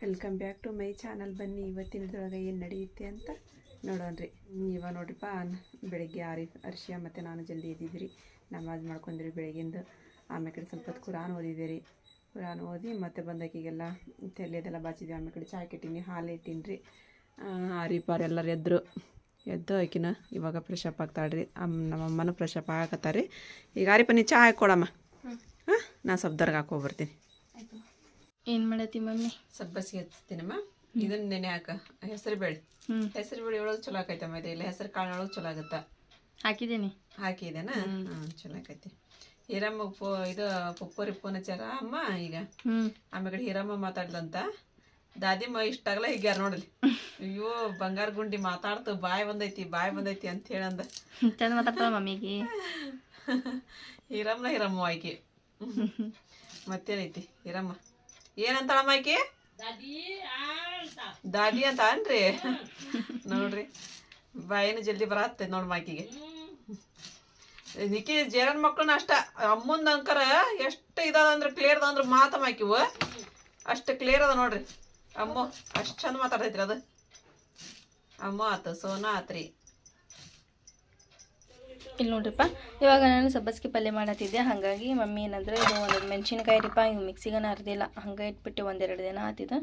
Welcome back to my channel ಬನ್ನಿ. ಇವತ್ತಿನದೊಳಗೆ ಏನು ನಡೆಯುತ್ತೆ ಅಂತ ನೋಡೋಣ್ರಿ. ಇವಾಗ ನೋಡ್ರಿಪ್ಪ ಬೆಳಗ್ಗೆ ಆರಿ ಅರ್ಶಿಯ ಮತ್ತು ನಾನು ಜಲ್ದಿ ಎದ್ದಿದ್ರಿ ನಮಾಜ್ ಮಾಡ್ಕೊಂಡ್ರಿ ಬೆಳಗಿಂದ ಆಮೇಲೆ ಕಡೆ ಸ್ವಲ್ಪ ಹೊತ್ತು ಕುರಾನ್ ಓದಿದ್ದೀರಿ. ಕುರಾನ್ ಓದಿ ಮತ್ತೆ ಬಂದಾಕಿಗೆಲ್ಲ ತೆಲೆದೆಲ್ಲ ಬಾಚಿದ್ವಿ. ಆಮೇಲೆ ಕಡೆ ಚಾಯ್ ಕೆಟ್ಟಿನಿ ಹಾಲು ಇಟ್ಟಿನಿ ಆರಿ ಆರಿಪಾರ್ ಎಲ್ಲರೂ ಎದ್ರು. ಎದ್ದು ಆಕಿನ ಇವಾಗ ಫ್ರೆಶ್ ಅಪ್ ಆಗ್ತಾಳ್ರಿ. ಅಮ್ಮ ನಮ್ಮ ಅಮ್ಮನೂ ಫ್ರೆಶ್ ಅಪ್ ರೀ ಈಗ ಆರಿಪ್ಪ ನೀ ಚಹಾ ಹಾಕ್ಕೊಡಮ್ಮ ಹಾಂ? ನಾನು ಸ್ವಲ್ಪ ದರ್ಗ ಹಾಕೋಬರ್ತೀನಿ ಏನು ಮಾಡತ್ತಿ ಮಮ್ಮಿ? ಸ್ವಲ್ಪ ಬಸಿಗೆ ಹಚ್ತೀನಮ್ಮ ಇದನ್ನ ನೆನೆ ಹಾಕ. ಹೆಸರು ಬೇಳೆ. ಹ್ಞೂ ಹೆಸರು ಬೇಳೆ ಒಳಗೆ ಚಲೋ ಆಕೈತಮ್ಮ ಇದು. ಇಲ್ಲ ಹೆಸರು ಕಾಳು ಒಳಗೆ ಚಲೋ ಆಗತ್ತ. ಹಾಕಿದ್ದೀನಿ. ಹಾಕಿದೇನ? ಹ್ಞೂ ಚಲೋ ಆಕೈತಿ. ಹೀರಮ್ಮ ಫೋ ಇದು ಪುಪ್ಪರಿ ಫೋನ್ ಹಚ್ಚಾರ ಅಮ್ಮ ಈಗ. ಆಮೇಲೆ ಹೀರಮ್ಮ ಮಾತಾಡ್ಲಂತ ದಾದಿಮ್ಮ ಇಷ್ಟಾಗಲ್ಲ ಹೀಗ್ಯಾರ ನೋಡಲಿ ಅಯ್ಯೋ ಬಂಗಾರ ಗುಂಡಿ ಮಾತಾಡ್ತು. ಬಾಯ್ ಬಂದೈತಿ ಬಾಯ್ ಬಂದೈತಿ ಅಂತ ಹೇಳಂದ. ಚಂದ ಮಾತಾಡ್ತಾಳ ಮಮ್ಮಿಗೆ. ಹೀರಮ್ಮನ ಹೀರಮ್ಮ ಆಯ್ಕೆ. ಮತ್ತೇನೈತಿ? ಹೀರಮ್ಮ. ಏನಂತಾಳಮ್ಮ ಮೈಕಿ ದಾದಿ ಅಂತ. ಅನ್ರಿ? ನೋಡ್ರಿ ಬಾಯಿನ ಜಲ್ದಿ ಬರತ್ತೆ ನೋಡ್ ಮಾಕಿಗೆ ನಿಕ್ಕಿ ಜೇರನ್ ಮಕ್ಳನ್ನ ಅಷ್ಟ ಅಮ್ಮಂದ ಅಂಕರ ಎಷ್ಟು ಇದಾದ ಅಂದ್ರೆ ಕ್ಲಿಯರ್ ಅಂದ್ರೆ ಮಾತ ಮಾಕಿವು ಅಷ್ಟು ಕ್ಲಿಯರ್ ಅದ ನೋಡ್ರಿ. ಅಮ್ಮ ಅಷ್ಟು ಚಂದ ಮಾತಾಡ್ತೈತ್ರಿ ಅದು. ಅಮ್ಮ ಆತು ಸೋನಾ ಆತ್ರಿ ಇಲ್ಲಿ ನೋಡ್ರಿಪ್ಪ. ಇವಾಗ ನಾನು ಸಬ್ಬಸ್ಗೆ ಪಲ್ಯ ಮಾಡತ್ತಿದ್ದೆ. ಹಾಗಾಗಿ ಮಮ್ಮಿ ಏನಂದ್ರೆ, ಇದು ಒಂದು ಮೆಣಸಿನ್ಕಾಯಿ ರೀಪ ಇವು ಮಿಕ್ಸಿಗನ ಅರ್ದಿಲ್ಲ ಹಂಗೆ ಇಟ್ಬಿಟ್ಟು ಒಂದೆರಡು ದಿನ ಆತಿದ್ದು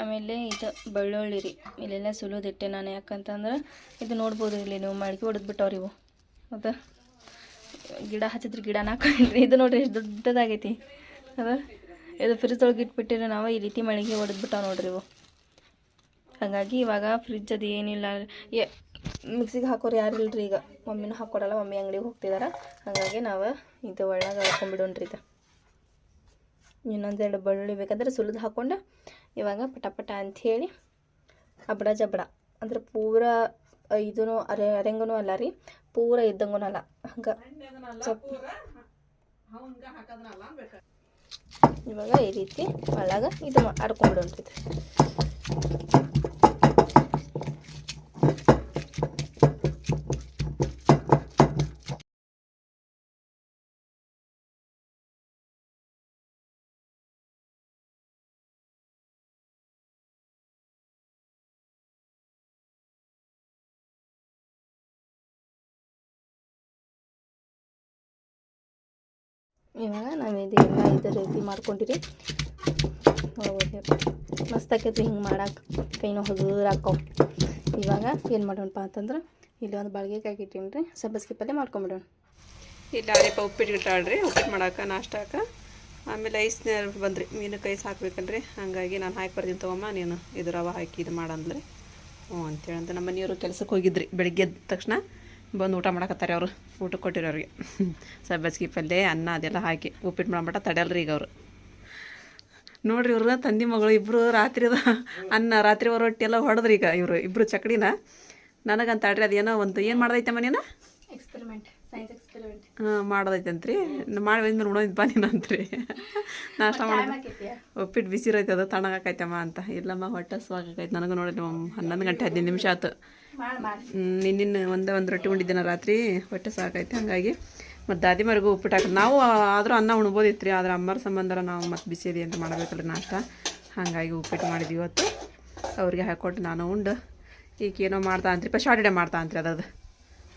ಆಮೇಲೆ ಇದು ಬೆಳ್ಳುಳ್ಳಿ ರೀ. ಇಲ್ಲೆಲ್ಲ ಸುಲಿದಿಟ್ಟೆ ನಾನು. ಯಾಕಂತಂದ್ರೆ ಇದು ನೋಡ್ಬೋದು ಇಲ್ಲಿ ನೀವು ಮಡಿಕೆ ಹೊಡೆದ್ಬಿಟ್ಟವ್ರಿ ಇವು. ಹೌದಾ ಗಿಡ ಹಚ್ಚಿದ್ರೆ ಗಿಡ ನಾಕೊಂಡ್ರಿ ಇದು ನೋಡ್ರಿ ಎಷ್ಟು ದೊಡ್ಡದಾಗೈತಿ. ಅದ ಇದು ಫ್ರಿಜ್ ಒಳಗೆ ಇಟ್ಬಿಟ್ಟಿದ್ರೆ ನಾವು ಈ ರೀತಿ ಮಳಿಗೆ ಹೊಡೆದ್ಬಿಟ್ಟಾವ ನೋಡ್ರಿ ಇವು. ಹಾಗಾಗಿ ಇವಾಗ ಫ್ರಿಜ್ ಅದು ಏನಿಲ್ಲ. ಮಿಕ್ಸಿಗೆ ಹಾಕೋರು ಯಾರು ಇಲ್ರಿ ಈಗ. ಮಮ್ಮಿನೂ ಹಾಕ್ಕೊಡಲ್ಲ ಮಮ್ಮಿ ಅಂಗಡಿಗೆ ಹೋಗ್ತಿದಾರೆ. ಹಾಗಾಗಿ ನಾವು ಇದು ಒಳಗೆ ಹಾಕೊಂಡ್ಬಿಡೋಣ್ರಿ ಇದು ಇನ್ನೊಂದೆರಡು ಬೆಳ್ಳುಳ್ಳಿ ಬೇಕಂದ್ರೆ ಸುಲಿದು ಹಾಕ್ಕೊಂಡು ಇವಾಗ ಪಟಪಟ ಪಟ ಅಂಥೇಳಿ ಅಬಡ ಜಬಡ. ಅಂದ್ರೆ ಪೂರ ಇದೂ ಅರೆ ಅರೆಂಗೂ ಅಲ್ಲ ರೀ, ಪೂರ ಇದ್ದಂಗೂ ಅಲ್ಲ. ಹಂಗೆ ಇವಾಗ ಈ ರೀತಿ ಒಳಗೆ ಇದು ಮಾ- ಇವಾಗ ನಾವು ಇದೆಲ್ಲ ಇದೇ ರೀತಿ ಮಾಡ್ಕೊಂಡಿರಿ. ಮಸ್ತ್ ಆಕೈತಿ ಹಿಂಗೆ ಮಾಡಕ್ಕೆ ಕೈನೋ ಹಗುರ ಹಾಕವು ಇವಾಗ ಏನು ಮಾಡೋಣಪ್ಪ ಅಂತಂದ್ರೆ ಇಲ್ಲಿ ಒಂದು ಬಾಳ್ಗೆಕಾಯಿ ಇಟ್ಟೀನಿ ರೀ. ಸಬ್ಬಸ್ಗೆ ಪಲ್ಯ ಮಾಡ್ಕೊಂಬಿಡೋಣ. ಇಲ್ಲ ಅರಿಪ ಉಪ್ಪಿಟ್ಟು ಇಟ್ಟಾಳ್ರಿ ಉಪ್ಪಿಟ್ಟು ಮಾಡಾಕ ನಾಷ್ಟಾಕ ಆಮೇಲೆ ಐಸ್ನ ಬಂದ್ರಿ. ಮೀನು ಐಸ್ ಹಾಕ್ಬೇಕಲ್ರಿ ಹಾಗಾಗಿ ನಾನು ಹಾಕಿ ಬರ್ತೀನಿ ತಗೊಮ್ಮ. ನೀನು ಇದು ರವೆ ಹಾಕಿ ಇದು ಮಾಡಂದ್ರಿ. ಹ್ಞೂ, ಅಂತೇಳಿ ಅಂತ ನಮ್ಮ ಮನೆಯವರು ಕೆಲಸಕ್ಕೆ ಹೋಗಿದ್ರಿ ಬೆಳಗ್ಗೆ ಎದ್ದ ತಕ್ಷಣ. ಬಂದು ಊಟ ಮಾಡಕತ್ತಾರೆ ಅವರು. ಊಟ ಕೊಟ್ಟಿರೋ ಅವ್ರಿಗೆ ಸಬ್ಬಸ್ಗಿ ಪಲ್ಯ ಅನ್ನ ಅದೆಲ್ಲ ಹಾಕಿ ಉಪ್ಪಿಟ್ಟು ಮಾಡಮಟ ತಡೆಯಲ್ರಿ ಈಗ ಅವರು. ನೋಡ್ರಿ ಇವ್ರು ತಂದೆ ಮಗಳು ಇಬ್ಬರು ರಾತ್ರಿದ ಅನ್ನ ರಾತ್ರಿ ರೊಟ್ಟಿ ಎಲ್ಲ ಹೊಡೆದ್ರಿ ಈಗ ಇವರು ಇಬ್ಬರು ಚಕಡಿನ. ನನಗಂತ ಆಡ್ರಿ ಅದೇನೋ ಒಂದು ಏನು ಮಾಡ್ದೈತೆ ಮನೇನ? ಎಕ್ಸ್ಪೆರಿಮೆಂಟ್ ಸೈನ್ಸ್ ಎಕ್ಸ್ಪೆರಿಮೆಂಟ್ ಹಾಂ ಮಾಡೋದೈತಂತ್ರಿ. ಮಾಡಿ ಬಂದ್ಮೇಲೆ ನೋಡೋದು ಬಾ ನೀನಂತ್ರಿ ನಾಷ್ಟ ಮಾಡೋದು. ಉಪ್ಪಿಟ್ಟು ಬಿಸಿ ಇರೈತೆ ಅದು ತಣ್ಣಗಾಕೈತಮ್ಮ ಅಂತ. ಇಲ್ಲಮ್ಮ ಹೊಟ್ಟೆ ಸ್ವಾಗೈತೆ ನನಗೂ ನೋಡಿ ಹನ್ನೊಂದು ಗಂಟೆ ಹದಿನೈದು ನಿಮಿಷ ಆಯ್ತು ಮಾಡಿ ಮಾಡಿ ನಿನ್ನಿನ ಒಂದೇ ಒಂದು ರೊಟ್ಟಿ ಉಂಡಿದ್ದೆ ರಾತ್ರಿ? ಹೊಟ್ಟೆ ಸಾಕೈತೆ ಹಂಗಾಗಿ. ಮತ್ತು ದಾದಿಮರಿಗೂ ಉಪ್ಪಿಟ್ಟು ಹಾಕಿ ನಾವು ಆದರೂ ಅನ್ನ ಉಣ್ಬೋದಿತ್ತು ರೀ ಆದ್ರೆ ಅಮ್ಮರ ಸಂಬಂಧರ ನಾವು ಮತ್ತೆ ಬಿಸಿ ಇದೆ ಅಂತ ಮಾಡಬೇಕಲ್ಲ ನಾಷ್ಟ. ಹಾಗಾಗಿ ಉಪ್ಪಿಟ್ಟು ಮಾಡಿದ್ವಿ ಇವತ್ತು. ಅವ್ರಿಗೆ ಹಾಕೊಟ್ಟು ನಾನು ಉಂಡು. ಈಗ ಏನೋ ಮಾಡ್ತಾ ಅಂತ್ರಿ, ಪ ಮಾಡ್ತಾ ಅಂತ್ರಿ ಅದದು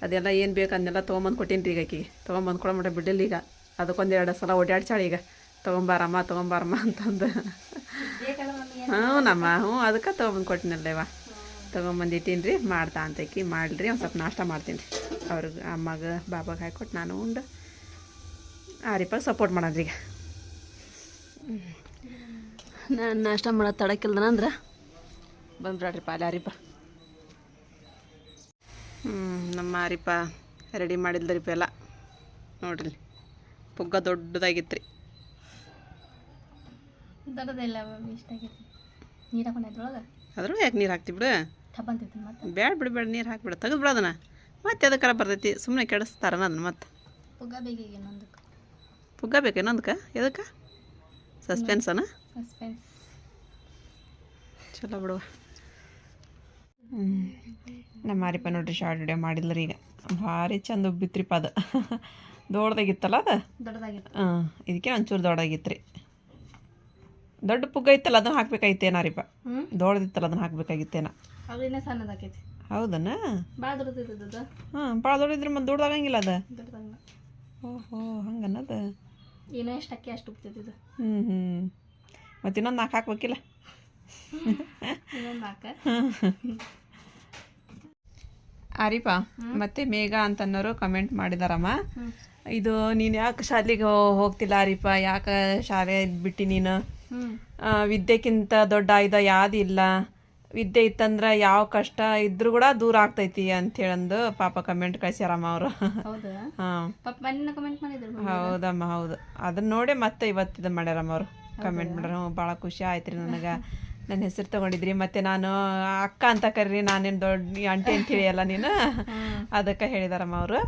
ಅದೆಲ್ಲ ಏನು ಬೇಕು ಅದನ್ನೆಲ್ಲ ತೊಗೊಂಬಂದು ಕೊಟ್ಟೀನಿ ರೀ ಈಗ ಆಕಿಗೆ ತೊಗೊಂಬಂದು ಕೊಡೋ ಬಿಡಲಿ ಈಗ. ಅದಕ್ಕೊಂದು ಎರಡು ಸಲ ಓಡಾಡ್ಸಾಳೆ ಈಗ. ತೊಗೊಂಬಾರಮ್ಮ ತೊಗೊಂಬಾರಮ್ಮ ಅಂತಂದು. ಹ್ಞೂ ನಮ್ಮ ಹ್ಞೂ ಅದಕ್ಕೆ ತೊಗೊಂಬಂದು ಕೊಟ್ಟಿನಲ್ಲ ಇವ ತೊಗೊಂಬಂದು ಇಟ್ಟೀನಿ ರೀ ಮಾಡ್ತಾ ಅಂತಕಿ ಮಾಡ್ರಿ ಒಂದು ಸ್ವಲ್ಪ ನಾಷ್ಟ ಮಾಡ್ತೀನಿ ರೀ ಅವ್ರಿಗೆ ಅಮ್ಮಗೆ ಬಾಬಾಗೆ ಹಾಕೊಟ್ಟು ನಾನು ಉಂಡು ಆರಿಪಾಗ ಸಪೋರ್ಟ್ ಮಾಡೋದು ಈಗ. ನಾನು ನಾಷ್ಟ ಮಾಡೋದು ತಡಕಿಲ್ದನ ಅಂದ್ರೆ? ಬಂದ್ಬಿಡ್ರಿಪ್ಪ ಅಲ್ಲಿ ಆರಿಪ ಹ್ಞೂ ನಮ್ಮ ಆರಿಪ ರೆಡಿ ಮಾಡಿಲ್ದ್ರಿಪ್ಪ ಎಲ್ಲ. ನೋಡ್ರಿ ಪುಗ್ಗ ದೊಡ್ಡದಾಗಿತ್ತು ರೀ ದೊಡ್ಡದಿಲ್ಲ ಇಷ್ಟ ಆಗೈತಿ ನೀರು ಹಾಕೊಂಡು ಅದ್ರೊಳಗೆ ಅದ್ರೂ ಯಾಕೆ ನೀರು ಹಾಕ್ತಿ ಬಿಡು? ಟಬ್ ಅಂತೈತಿ ಮತ್ತೆ? ಬ್ಯಾಡ ಬಿಡು ಬೇಡ ನೀರು ಹಾಕ್ಬಿಡ. ತೆಗೆದು ಬಿಡೋದನ್ನ ಮತ್ತೆ ಅದಕ್ಕಾರ ಬರ್ತೈತಿ? ಸುಮ್ಮನೆ ಕೆಡಿಸ್ತಾರ ಅದನ್ನ ಮತ್ತೆ. ಪುಗ್ಗ ಬೇಕಾಗಿ ಇನ್ನೊಂದಕ್ಕೆ. ಪುಗ್ಗ ಬೇಕು ಇನ್ನೊಂದಕ್ಕೆ? ಎದಕ್ಕೆ? ಸಸ್ಪೆನ್ಸನ ಸಸ್ಪೆನ್ಸ್ ಚಲೋ ಬಿಡುವ. ಹ್ಞೂ ನಮ್ಮ ಮಾರಿಪ್ಪ ನೋಡ್ರಿ ಶಾರ್ಟ್ ವಿಡಿಯೋ ಮಾಡಿದ್ರಿ ಈಗ. ಭಾರಿ ಚಂದ ಉಬ್ಬಿತ್ರಿಪ್ಪ ಅದು. ದೊಡ್ಡದಾಗಿತ್ತಲ್ಲ ಅದು? ದೊಡ್ಡದಾಗಿತ್ತು. ಹಾಂ ಇದಕ್ಕೆ ಒಂಚೂರು ದೊಡ್ಡಾಗಿತ್ತು ರೀ. ದೊಡ್ಡ ಪುಗ್ಗ ಇತ್ತಲ್ಲ ಅದನ್ನ ಹಾಕ್ಬೇಕಾಗಿತ್ತೇನಾರಿಪ್ಪ ದೊಡ್ಡದಿತ್ತಲ್ಲ ಅದನ್ನ ಹಾಕ್ಬೇಕಾಗಿತ್ತೇನ? ಸಣ್ಣದಾಕೈತಿ. ಹೌದನ? ಭಾಳ ದೊಡ್ಡದಿದ್ದದ ಹಾಂ ಭಾಳ ದೊಡ್ಡದಿದ್ರೆ ಮತ್ತೆ ದೊಡ್ಡದಾಗಂಗಿಲ್ಲ ಅದ? ದೊಡ್ಡದಂಗ ಓಹೋ ಹಂಗನ್ನದ ಏನೋ ಎಷ್ಟು ಅಕ್ಕಿ ಅಷ್ಟು ಉಪ್ತೈತಿದು ಹ್ಞೂ ಹ್ಞೂ ಮತ್ತೆ ಇನ್ನೊಂದು ನಾಲ್ಕು ಹಾಕ್ಬೇಕಿಲ್ಲ? ಇನ್ನೊಂದು ನಾಲ್ಕು ಆರಿಪ ಮತ್ತೆ ಮೇಘ ಅಂತನ್ನೋರು ಕಮೆಂಟ್ ಮಾಡಿದಾರಮ್ಮ. ಇದು ನೀನು ಯಾಕೆ ಶಾಲೆಗೆ ಹೋಗ್ತಿಲ್ಲ ಆರಿಪ ಯಾಕೆ ಶಾಲೆ ಬಿಟ್ಟು ನೀನು? ವಿದ್ಯೆಕ್ಕಿಂತ ದೊಡ್ಡ ಆಯುಧ ಯಾವ್ದು ಇಲ್ಲ? ವಿದ್ಯೆ ಇತ್ತಂದ್ರ ಯಾವ ಕಷ್ಟ ಇದ್ರೂ ಕೂಡ ದೂರ ಆಗ್ತೈತಿ ಅಂತ ಹೇಳಂದು ಪಾಪ ಕಮೆಂಟ್ ಕಳ್ಸ್ಯಾರಮ್ಮ ಅವರು. ಹೌದಮ್ಮ ಹೌದು. ಅದನ್ನ ನೋಡಿ ಮತ್ತೆ ಇವತ್ತು ಇದು ಮಾಡ್ಯಾರಮ್ಮ ಅವರು. ಕಮೆಂಟ್ ಮಾಡ್ಯಾರ ಭಾಳ ಖುಷಿ ಆಯ್ತು ರೀ ನನಗೆ. ನನ್ನ ಹೆಸರು ತಗೊಂಡಿದ್ರಿ ಮತ್ತೆ ನಾನು ಅಕ್ಕ ಅಂತ ಕರೀರಿ ನಾನೇನು ದೊಡ್ಡ ಅಂಟಿ ಅಂತ ಹೇಳಿಯಲ್ಲ ನೀನು? ಅದಕ್ಕೆ ಹೇಳಿದಾರಮ್ಮ ಅವರು.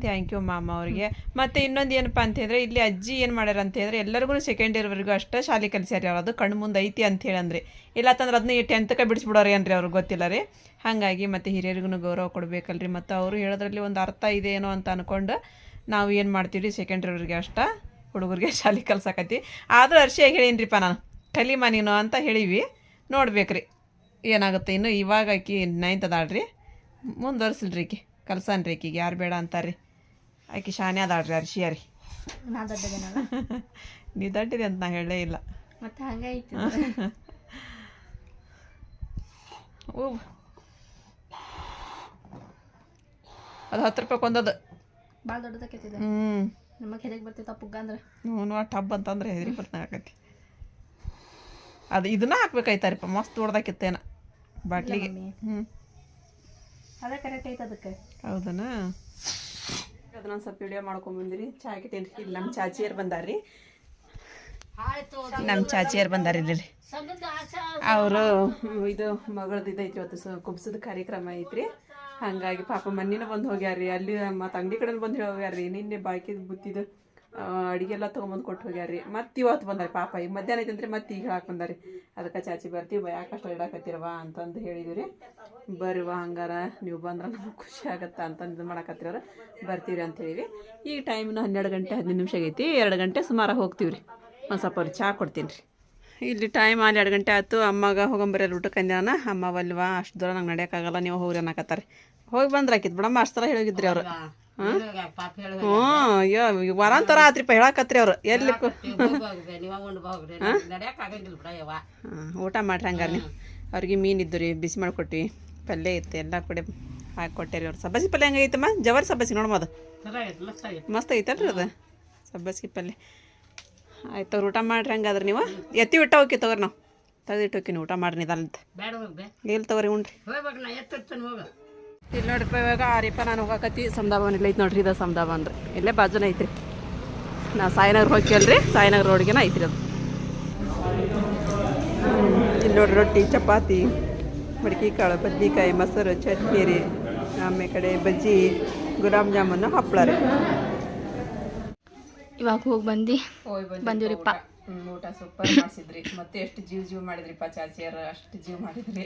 ಥ್ಯಾಂಕ್ ಯು ಮಾಮ ಅವ್ರಿಗೆ. ಮತ್ತೆ ಇನ್ನೊಂದು ಏನಪ್ಪ ಅಂತ ಹೇಳಿದ್ರೆ ಇಲ್ಲಿ ಅಜ್ಜಿ ಏನು ಮಾಡ್ಯಾರ ಅಂತ ಹೇಳಿದ್ರೆ ಎಲ್ಲರಿಗೂ ಸೆಕೆಂಡ್ ಇಯರ್ವರೆಗೂ ಅಷ್ಟೇ ಶಾಲೆ ಕಲಿಸ್ಯಾರ ಅವ್ರು ಅದು ಕಣ್ಣು ಮುಂದೆ ಐತಿ ಅಂತ ಹೇಳಂದ್ರಿ. ಇಲ್ಲ ತಂದ್ರೆ ಅದನ್ನ ಟೆಂತ್ಗೆ ಬಿಡಿಸ್ಬಿಡೋರಿ ಏನ್ರಿ ಅವ್ರಿಗೆ ಗೊತ್ತಿಲ್ಲ ರೀ. ಹಾಗಾಗಿ ಮತ್ತೆ ಹಿರಿಯರಿಗೂ ಗೌರವ ಕೊಡಬೇಕಲ್ರಿ. ಮತ್ತು ಅವರು ಹೇಳೋದ್ರಲ್ಲಿ ಒಂದು ಅರ್ಥ ಇದೆ ಏನೋ ಅಂತ ಅನ್ಕೊಂಡು ನಾವು ಏನು ಮಾಡ್ತೀವಿ ಸೆಕೆಂಡ್ ಇಯರ್ವರೆಗೆ ಅಷ್ಟ ಹುಡುಗರಿಗೆ ಶಾಲೆ ಕಲ್ಸಕತ್ತಿ ಆದರೂ ಅರ್ಶಿಯಾಗಿ ಹೇಳೀನಿರಿಪ್ಪ ನಾನು. ಕಲಿಮ ನೀನು ಅಂತ ಹೇಳಿವಿ. ನೋಡ್ಬೇಕ್ರಿ. ಏನಾಗುತ್ತೆ ಇನ್ನು ಇವಾಗ ಆಕಿ ನೈನ್ತ್ ಅದಾಳ್ರಿ. ಮುಂದುವರ್ಸಿಲ್ರಿ ಈಕಿ. ಕಲ್ಸನ್ರಿ ಈಕಿಗೆ. ಯಾರು ಬೇಡ ಅಂತಾರ್ರಿ. ಆಕಿ ಶಾನೆ ಅದಾಳ್ರಿ ಅರ್ಶಿಯ ರೀ ನಾ ದೊಡ್ಡದೇನಲ್ಲ? ನೀ ದಡ್ಡಿದೆ ಅಂತ ನಾ ಹೇಳೇ ಇಲ್ಲ. ಮತ್ತೆ ಹಂಗಾಯ್ತು. ಓ ಅದು ಹತ್ತು ರೂಪಾಯಿ ಕೊಂದದು ಭಾಳ ದೊಡ್ಡದಾಕೈತಿದೆ ಹ್ಞೂ ನಮಗೆ ಹೆದರಿಗೆ ಬರ್ತಿತ್ತು ಪುಗ್ಗ ಅಂದ್ರೆ? ಹ್ಞೂ ಟಬ್ ಅಂತಂದ್ರೆ ಹೆದರಿಗೆ ಬರ್ತಾ ಆಕತಿ. ಅದು ಇದನ್ನ ಹಾಕ್ಬೇಕಾಯ್ತಾರಿಪ್ಪ ಮಸ್ತ್ ಹೊಡ್ದಾಕಿತ್ತೇನ ಬಾಟ್ಲಿಗೆ. ಹ್ಞೂ ಅದೇ ಕರೆಕ್ಟ್ ಐತೆ ಅದಕ್ಕೆ. ಹೌದನ? ಅದನ್ನ ಸ್ವಲ್ಪ ವಿಡಿಯೋ ಮಾಡ್ಕೊಂಬಂದಿರಿ ಚಾ ಹಾಕಿಟ್ಟೇನ್ರಿ ಇಲ್ಲಿ ನಮ್ಮ ಚಾಚಿಯರ್ ಬಂದಾರ್ರಿ. ನಮ್ಮ ಚಾಚಿಯರ್ ಬಂದಾರ ಇಲ್ಲಿ. ಅವರು ಇದು ಮಗಳದ್ದು ಇದೈತಿ ಇವತ್ತು ಸ ಕುಬ್ಸದ ಕಾರ್ಯಕ್ರಮ ಐತ್ರಿ. ಹಾಗಾಗಿ ಪಾಪ ಮನ್ನಿನ ಬಂದು ಹೋಗ್ಯಾರ್ರಿ. ಅಲ್ಲಿ ಮತ್ತು ಅಂಗಡಿ ಕಡೆ ಬಂದು ಹೋಗ್ಯಾರ್ರಿ. ನಿನ್ನೆ ಬಾಕಿದ ಬುತ್ತಿದ. ಅಡಿಗೆ ಎಲ್ಲ ತೊಗೊಂಬಂದು ಕೊಟ್ಟು ಹೋಗ್ಯಾರ್ರಿ. ಮತ್ತೆ ಇವತ್ತು ಬಂದಾರೆ ಪಾಪ. ಈಗ ಮಧ್ಯಾಹ್ನ ಐತಂದ್ರೆ ಮತ್ತೆ ಈಗ ಹೇಳಕ್ಕೆ ಬಂದಾರೆ ಅದಕ್ಕೆ ಚಾಚಿ ಬರ್ತೀವಿ ಯಾಕಷ್ಟು ಇಡಾಕತ್ತೀರವ ಅಂತಂದು ಹೇಳಿದ್ರಿ ಬರುವ ಹಂಗಾರ ನೀವು ಬಂದ್ರೆ ನಮ್ಗೆ ಖುಷಿ ಆಗುತ್ತೆ ಅಂತಂದು ಇದು ಮಾಡಕತ್ತಿರವ್ರು. ಬರ್ತೀವಿ ಅಂತ ಹೇಳಿವಿ. ಈಗ ಟೈಮ್ನ ಹನ್ನೆರಡು ಗಂಟೆ ಹದಿನೈದು ನಿಮಿಷ ಆಗೈತಿ. ಎರಡು ಗಂಟೆ ಸುಮಾರು ಹೋಗ್ತೀವಿ ರೀ ಒಂದು ಸ್ವಲ್ಪ ಅವ್ರಿಗೆ ಚಹಾ ಕೊಡ್ತೀನಿ ರೀ ಇಲ್ಲಿ ಟೈಮ್ ಅಲ್ಲಿ ಎರಡು ಗಂಟೆ ಆಯ್ತು. ಅಮ್ಮಗೆ ಹೋಗಂಬರಿ ಊಟಕ್ಕೆ ಅಂದ್ಯಾನ. ಅಮ್ಮ ಬಲ್ವಾ ಅಷ್ಟು ದೂರ ನಂಗೆ ನಡೆಯೋಕ್ಕಾಗಲ್ಲ ನೀವು ಹೋಗ್ರಿ ಅನ್ನಕತ್ತಾರೆ ಹೋಗಿ ಬಂದ್ರೆ ಆಕಿತ್ ಬಿಡಮ್ಮ ಅಷ್ಟು ಥರ ಹೇಳಿದ್ರಿ ಅವ್ರು. ಹ್ಞೂ ಅಯ್ಯೋ ವರಾಂತರ ಆತ್ರಿಪ್ಪ ಹೇಳಕತ್ರಿ ಅವ್ರು. ಎಲ್ಲಿ ಊಟ ಮಾಡ್ರಿ ಹಂಗಾರ ನೀವು. ಅವ್ರಿಗೆ ಮೀನು ಇದ್ದು ರೀ ಬಿಸಿ ಮಾಡಿಕೊಟ್ವಿ. ಪಲ್ಯ ಇತ್ತು ಎಲ್ಲ ಕಡೆ ಹಾಕಿ ಕೊಟ್ಟೇರಿ ಅವ್ರು. ಸಬ್ಬಸಿ ಪಲ್ಯ ಹೆಂಗೈತಮ್ಮ ಜವಾರಿ ಸಬ್ಬಸಿ ನೋಡ್ಬೋದು ಮಸ್ತ್ ಐತಲ್ರಿ ಅದು? ಸಬ್ಬಸ್ಗಿ ಪಲ್ಯ. ಆಯ್ತು ಅವ್ರು ಊಟ ಮಾಡ್ರಿ ಹಂಗಾದ್ರೆ ನೀವು. ಎತ್ತಿ ಬಿಟ್ಟ ಹೋಗಿ ತಗೋರಿ ನಾವು. ತೆಗೆದಿಟ್ಟು ನೀವು ಊಟ ಮಾಡ್ರಿ ನಿಧಾನಂತ ಎಲ್ಲಿ ತಗೋರಿ ಉಣ್ರಿ. ಇಲ್ಲಿ ನೋಡ್ರಿ ಇವಾಗ ಆರಿಪ್ಪ ನಾನು ಹೋಗಕತ್ತಿ. ಸಮದಾಭವನ್ ಇಲ್ಲ ಐತಿ ನೋಡ್ರಿ ಇದು ಸಮದಾಭವನ್ ರೀ. ಇಲ್ಲೇ ಬಾಜುನ ಐತ್ರಿ. ನಾ ಸಾಯಿನಗರ್ ಹೋಗ್ಯಲ್ರಿ ಸಾಯಿನಗರ್ ರೋಡ್ಗೆನ ಐತ್ರಿ ಅದು. ಇಲ್ಲಿ ನೋಡ್ರಿ ರೊಟ್ಟಿ ಚಪಾತಿ ಮಡಿಕೆ ಕಾಳು ಬದ್ನಿಕಾಯಿ ಮೊಸರು ಚಟ್ನಿ ರೀ ಆಮೇಲೆ ಕಡೆ ಬಜ್ಜಿ ಗುಲಾಬ್ ಜಾಮೂನು ಹಪ್ಪಳ ರೀ. ಇವಾಗ ಹೋಗಿ ಬಂದು. ಬಂದಿವ್ರಿಪ್ಪ. ಊಟ ಸೂಪರ್ ಮಾಡಿಸಿದ್ರಿ. ಮತ್ತೆ ಎಷ್ಟು ಜೀವ ಜೀವ ಮಾಡಿದ್ರಿಪ್ಪ ಚಾಚಿಯರು ಅಷ್ಟು ಜೀವ ಮಾಡಿದ್ರಿ.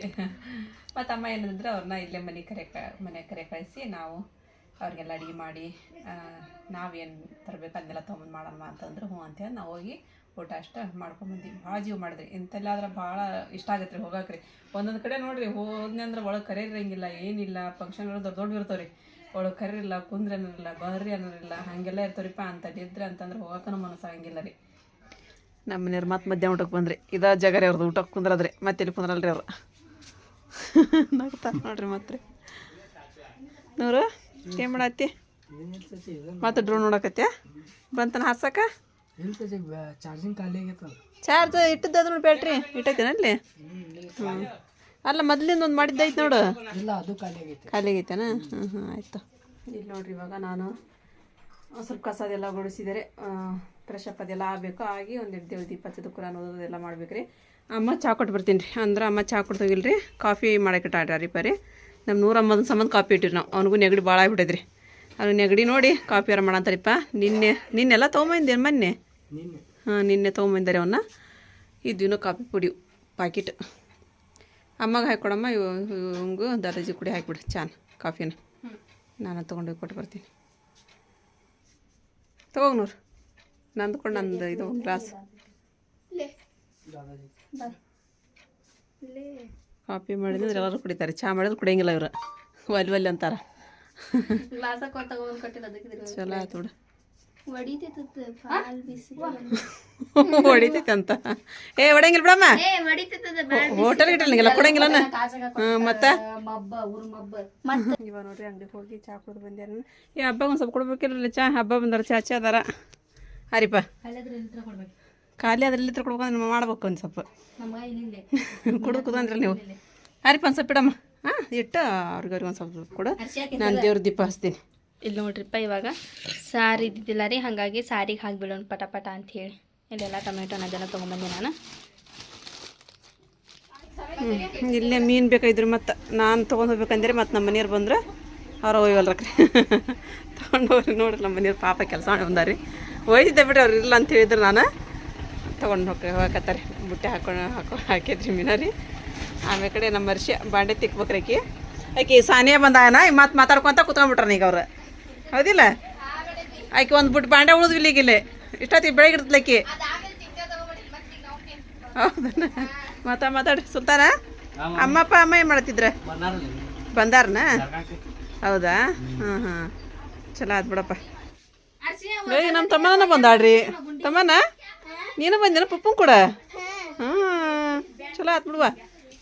ಮತ್ತೆ ಅಮ್ಮ ಏನಂದ್ರೆ ಅವ್ರನ್ನ ಇಲ್ಲೇ ಮನೆ ಕರೆ ಮನೆ ಕರೆ ಕಳಿಸಿ ನಾವು ಅವ್ರಿಗೆಲ್ಲ ಅಡುಗೆ ಮಾಡಿ ನಾವೇನು ತರಬೇಕು ಅದನ್ನೆಲ್ಲ ತೊಗೊಂಡು ಮಾಡಮ್ಮ ಅಂತಂದ್ರೆ ಹ್ಞೂ ಅಂತೇಳಿ ನಾವು ಹೋಗಿ ಊಟ ಅಷ್ಟು ಮಾಡ್ಕೊಂಬಂದ್ವಿ ಭಾಳ ಜೀವ ಮಾಡಿದ್ರಿ. ಇಂಥೆಲ್ಲಾದ್ರೆ ಭಾಳ ಇಷ್ಟ ಆಗತ್ತೆ ರೀ ಹೋಗಕ್ಕೆ ರೀ ಒಂದೊಂದು ಕಡೆ ನೋಡ್ರಿ, ಹೋದ್ನೆ ಅಂದ್ರೆ ಒಳಗೆ ಕರೆಯಿರಂಗಿಲ್ಲ ಏನಿಲ್ಲ ಫಂಕ್ಷನ್ ದೊಡ್ಡ ದೊಡ್ಡ ಇರ್ತಾವೆ ರೀ ಒಳಗೆ ಕರೀರಿಲ್ಲ ಕುಂದ್ರೆ ಅನ್ನೋರಿಲ್ಲ, ಬರ್ರಿ ಅನ್ನೋರಿಲ್ಲ, ಹಾಗೆಲ್ಲ ಇರ್ತಾವ್ರಿಪ್ಪ ಅಂತ ಇದ್ರೆ ಅಂತಂದ್ರೆ ಹೋಗಕ್ಕೂ ಮನಸ್ಸಾಗಂಗಿಲ್ಲ ರೀ. ನಮ್ಮ ಮನೆಯವ್ರು ಮತ್ತೆ ಮಧ್ಯಾಹ್ನ ಊಟಕ್ಕೆ ಬಂದ್ರಿ. ಇದ ಜಗರಿ ಅವ್ರದ್ದು ಊಟಕ್ಕೆ ಕುಂದ್ರದ್ರಿ ಮತ್ತೆ ಇಲ್ಲಿ ಕುಂದ್ರಲ್ರಿ ಅವ್ರು. ನಗ್ತಾರ ನೋಡ್ರಿ ಮತ್ತೆ. ನೂರು, ಏನು ಮಾಡತ್ತಿ? ಮತ್ತೆ ಡ್ರೋನ್ ನೋಡಕತ್ತೆ ಬಂತನ ಹಾರ್ಸಕ? ಚಾರ್ಜಿಂಗ್ ಖಾಲಿ ನೋಡಿ ಚಾರ್ಜ್ ಇಟ್ಟದ್ದು ಬ್ಯಾಟ್ರಿ ಇಟ್ಟೈತೇನಲ್ಲಿ ಹ್ಞೂ ಅಲ್ಲ, ಮೊದ್ಲಿಂದ ಒಂದು ಮಾಡಿದ್ದೈತೆ ನೋಡು. ಖಾಲಿ ಆಗೈತೆ ಖಾಲಿ ಆಗೈತೇನ? ಹ್ಞೂ ಹ್ಞೂ ಆಯಿತು. ಇಲ್ಲಿ ನೋಡ್ರಿ ಇವಾಗ ನಾನು ಸ್ವಲ್ಪ ಕಸ ಅದೆಲ್ಲ ಗುಡಿಸಿದರೆ ಫ್ರೆಶ್ ಅಪ್ ಅದೆಲ್ಲ ಆಗಬೇಕು. ಆಗಿ ಒಂದೆರಡು ದೇವ್ರ ದೀಪ ಹಚ್ಚೋದು ಕುರಾನ್ ಓದೋದು ಎಲ್ಲ ಮಾಡ್ಬೇಕು ರೀ ಅಮ್ಮ ಚಾ ಕೊಟ್ಟು ಬರ್ತೀನಿ ರೀ. ಅಂದ್ರೆ ಅಮ್ಮ ಚಾ ಕೊಡ್ತೋಗಿಲ್ಲ ರೀ ಕಾಫಿ ಮಾಡಕ್ಕೆ ಟಾಟಾರಿ ಪರಿ. ನಮ್ಮ ನೂರಮ್ಮದ ಸಂಬಂಧ ಕಾಫಿ ಇಟ್ಟಿರಿ ನಾವು. ಅವನಿಗೂ ನೆಗಡಿ ಭಾಳ ಆಗ್ಬಿಟ್ಟೈತೆ ರೀ ಅವ್ನಿಗೆ ನೆಗಡಿ ನೋಡಿ ಕಾಫಿ ಮಾಡ ಮಾಡಂತಾರಿಪ್ಪ. ನಿನ್ನೆ ನಿನ್ನೆಲ್ಲ ತೊಗೊಂಬಂದೇನು ಮೊನ್ನೆ? ಹಾಂ ನಿನ್ನೆ ತೊಗೊಂಬಂದಾರೆ ಅವನ್ನ ಇದ್ದೀನು ಕಾಫಿ ಪುಡಿ ಪಾಕಿಟ್ ಅಮ್ಮಗೆ ಹಾಕ್ಕೊಡಮ್ಮ ಇವು ಇವಂಗೂ ದಾದಾಜಿ ಕುಡಿ ಹಾಕಿಬಿಡು ಚಾನ್ ಕಾಫಿನ. ನಾನು ತೊಗೊಂಡೋಗಿ ಕೊಟ್ಟು ಬರ್ತೀನಿ ತಗೋಗ್ ನೂರು. ನಂದ್ಕೊಂಡು ನಂದು ಇದು ಗ್ಲಾಸ್ ಕಾಫಿ ಮಾಡಿದ್ರೆ ಎಲ್ಲರೂ ಕುಡಿತಾರೆ. ಚಹಾ ಮಾಡಿದ್ರೆ ಕುಡಿಯಂಗಿಲ್ಲ ಇವ್ರು. ಒಲ್ ಒಲ್ ಅಂತಾರ. ಚಲೋ ಆಯ್ತು ಬಿಡು. ಹೊಡಿತೈತೆ ಅಂತ ಏ ಹೊಡಂಗಿಲ್ಲ ಬಿಡಮ್ಮ. ಹೋಟೆಲ್ ಗಿಟಲ್ನಿಗೆಲ್ಲ ಕೊಡಂಗಿಲ್ಲ ಮತ್ತೆ? ಮಬ್ಬ ಊರ್ ಮಬ್ಬ. ಇವಾಗ ನೋಡ್ರಿ ಅಂಗಡಿಗೆ ಹೋಗಿ ಚಾ ಕುಡಿದು ಬಂದ್ಯಾರ ಏ ಹಬ್ಬ ಒಂದು ಸ್ವಲ್ಪ ಕೊಡ್ಬೇಕಿರಲ್ಲ ಚಾ ಹಬ್ಬ ಬಂದಾರ ಚಾ ಚಾ ಅದಾರ. ಹರಿಪ. ಖಾಲಿ ಅದ್ರಲ್ಲಿ ಕೊಡ್ಬೇಕು ಮಾಡ್ಬೇಕು ಒಂದು ಸ್ವಲ್ಪ. ಕುಡ್ದು ಅಂದ್ರಲ್ಲ ನೀವು. ಹರಿಪ ಒಂದು ಸ್ವಲ್ಪ ಇಡಮ್ಮ. ಹಾಂ ಇಟ್ಟು ಅವ್ರಿಗೆ ಅವ್ರಿಗೆ ಒಂದು ಸ್ವಲ್ಪ ಕೊಡು. ನಾನು ದೇವ್ರ ದೀಪ ಹಚ್ತೀನಿ. ಇಲ್ಲಿ ನೋಡ್ರಿಪ್ಪ ಇವಾಗ ಸಾರಿ ಇದ್ದಿದ್ದಿಲ್ಲ ರೀ ಹಾಗಾಗಿ ಸಾರಿಗೆ ಹಾಕ್ಬಿಡೋಣ ಪಟ ಪಟ ಅಂತ ಹೇಳಿ. ಇಲ್ಲೆಲ್ಲ ಟೊಮೆಟೊ ಅದೆಲ್ಲ ತೊಗೊಂಬಂದೆ ನಾನು. ಹ್ಞೂ ಇಲ್ಲೇ ಮೀನು ಬೇಕಾಗಿದ್ರು ಮತ್ತು ನಾನು ತೊಗೊಂಡು ಹೋಗ್ಬೇಕಂದ್ರೆ ಮತ್ತು ನಮ್ಮ ಮನೆಯವ್ರು ಬಂದ್ರೆ. ಅವ್ರು ಒಯ್ಯಲ್ರಕ್ರಿ ತೊಗೊಂಡು ಹೋಗ್ರಿ ನೋಡ್ರಿ ನಮ್ಮ ಮನೆಯವ್ರು ಪಾಪ ಕೆಲಸ ಮಾಡಿ ಬಂದಾರಿ ಒಯ್ದಿದ್ದೆ ಬಿಟ್ಟು ಅವ್ರು ಇರಲ್ಲ ಅಂತ ಹೇಳಿದ್ರು ನಾನು. ತೊಗೊಂಡು ಹೋಗಿ ಹೋಗಕತ್ತಾರೆ. ಬುಟ್ಟೆ ಹಾಕೊಂಡು ಹಾಕೊ ಹಾಕಿದ್ರಿ ಮೀನಾರಿ. ಆಮೇಲೆ ಕಡೆ ನಮ್ಮ ವರ್ಷ ಬಾಂಡೆ ತಿಕ್ಬೇಕ್ರಿ ಆಕಿ. ಸಾನಿಯಾ ಈ ಮಾತು ಮಾತಾಡ್ಕೊತ ಕುತ್ಕೊಂಡ್ಬಿಟ್ರನ ಈಗ ಅವ್ರು. ಹೌದಿಲ್ಲ? ಆಕಿ ಒಂದು ಬುಟ್ಟು ಬಾಂಡೆ ಉಳಿದ್ವಿಲ್ಲ ಈಗ ಇಲ್ಲಿ ಇಷ್ಟೊತ್ತಿಗೆ ಬೆಳಗ್ಗೆ ಆಕಿ. ಹೌದನ ಮಾತಾ ಮಾತಾಡ್ರಿ ಸುಲ್ತಾನ? ಅಮ್ಮಪ್ಪ ಅಮ್ಮ ಏನು ಮಾಡ್ತಿದ್ರ? ಬಂದಾರನ? ಹೌದಾ? ಹಾಂ ಹಾಂ ಚಲೋ ಆಯ್ತು ಬಿಡಪ್ಪ. ಏಯ್ ನಮ್ಮ ತಮ್ಮನ ಬಂದಾಳ್ರಿ ತಮ್ಮನ? ನೀನು ಬಂದಿನ ಪಪ್ಪನ್ ಕೂಡ? ಹ್ಞೂ ಚಲೋ ಆತ್ ಬಿಡುವ.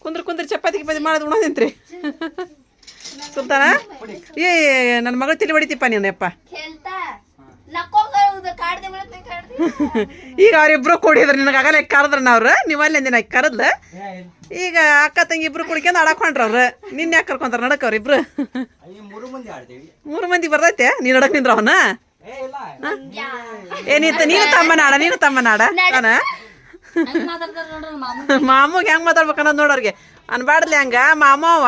ಕುಂದ್ರ ಕುಂದ್ರ ಚಪಾತಿ ಗಿಪಾತಿ ಮಾಡೋದು ಉಣೋದಿಂತ್ರಿ ಸುಲ್ತಾನ? ಏ ನನ್ನ ಮಗಳು ತಿಳಿ ಹೊಡಿತೀಪ್ಪ ನೀನು ಯಪ್ಪ. ಈಗ ಅವ್ರಿಬ್ರು ಕೂಡಿದ್ರು ನಿನಗೆ ಆಗಲೇ ಕರೆದ್ರ ಅವ್ರು. ನೀವು ದಿನ ಕರದ್ಲ? ಈಗ ಅಕ್ಕ ತಂಗಿ ಇಬ್ರು ಕುಡ್ಕೊಂಡು ಅಡಕೊಂಡ್ರ ಅವ್ರು. ನಿನ್ನ ಯಾಕೆ ಕರ್ಕೊಂತಾರ ನಡಕ್ ಅವ್ರಿಬ್ರು? ಮೂರು ಮಂದಿ ಆಡ್ತೇವಿ. ಮೂರು ಮಂದಿ ಬರ್ತೈತೆ? ನೀ ನಡಕ್ ನಿಂದ್ರ ಅವನ? ಏ ಇಲ್ಲ ಏ ನೀ ನೀನು ತಮ್ಮನ ನಾಡ ನೀನು ತಮ್ಮನ ನಾಡ. ನಾನ? ಮಾಮೂಗೆ ಹೆಂಗ್ ಮಾತಾಡ್ಬೇಕು ಅನ್ನೋದು ನೋಡೋರ್ಗೆ ಅನ್ಬಾಡ್ಲಿ ಹಂಗ ಮಾಮವ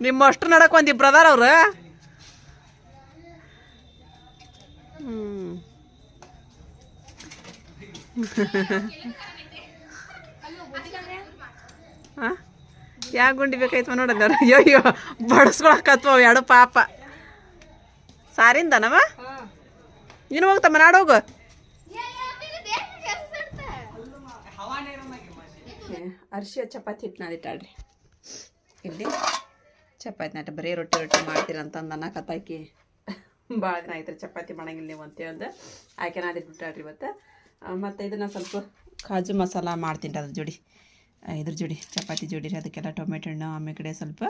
ನಿಮ್ಮ ಅಷ್ಟು ನಡಕ್ ಒಂದ್ ಇಬ್ರು ಅದಾರ ಅವ್ರು. ಹ್ಮ್. ಆ? ಯಾ ಗುಂಡಿ ಬೇಕಾಯ್ತವ ಅವ್ರು ಅಯ್ಯೋ ಅಯ್ಯೋ ಬಡಸ್ಕೊಳಕತ್ವ ಎರಡು ಪಾಪ. ಸಾರಿಂದನವ ನೀನು ಹೋಗ್ತಮ್ಮ ನಾಡೋಗು ಅರ್ಶಿಯ ಚಪಾತಿ ಹಿಟ್ಟು ನಾದಿಟ್ಟಾಳ್ರಿ ಇಲ್ಲಿ ಚಪಾತಿ ನಾಟ ಬರೀ ರೊಟ್ಟಿ ರೊಟ್ಟಿ ಮಾಡ್ತೀರಂತಂದು ಅನ್ನಕತ್ತಾಕಿ ಭಾಳ ದಿನ ಆಯ್ತು ಚಪಾತಿ ಮಾಡಂಗಿಲ್ಲ ನೀವು ಅಂತೇಳ್ದು ಆಕೆ ನಾದಿಟ್ಬಿಟ್ಟಾಳ್ರಿ ಇವತ್ತು. ಮತ್ತು ಇದನ್ನು ಸ್ವಲ್ಪ ಕಾಜು ಮಸಾಲ ಮಾಡ್ತೀನಿ ಅದ್ರ ಜೋಡಿ. ಇದ್ರ ಜೋಡಿ, ಚಪಾತಿ ಜೋಡಿ ರೀ, ಅದಕ್ಕೆಲ್ಲ ಟೊಮೆಟೊ ಹಣ್ಣು ಆಮೇಲೆ ಕಡೆ ಸ್ವಲ್ಪ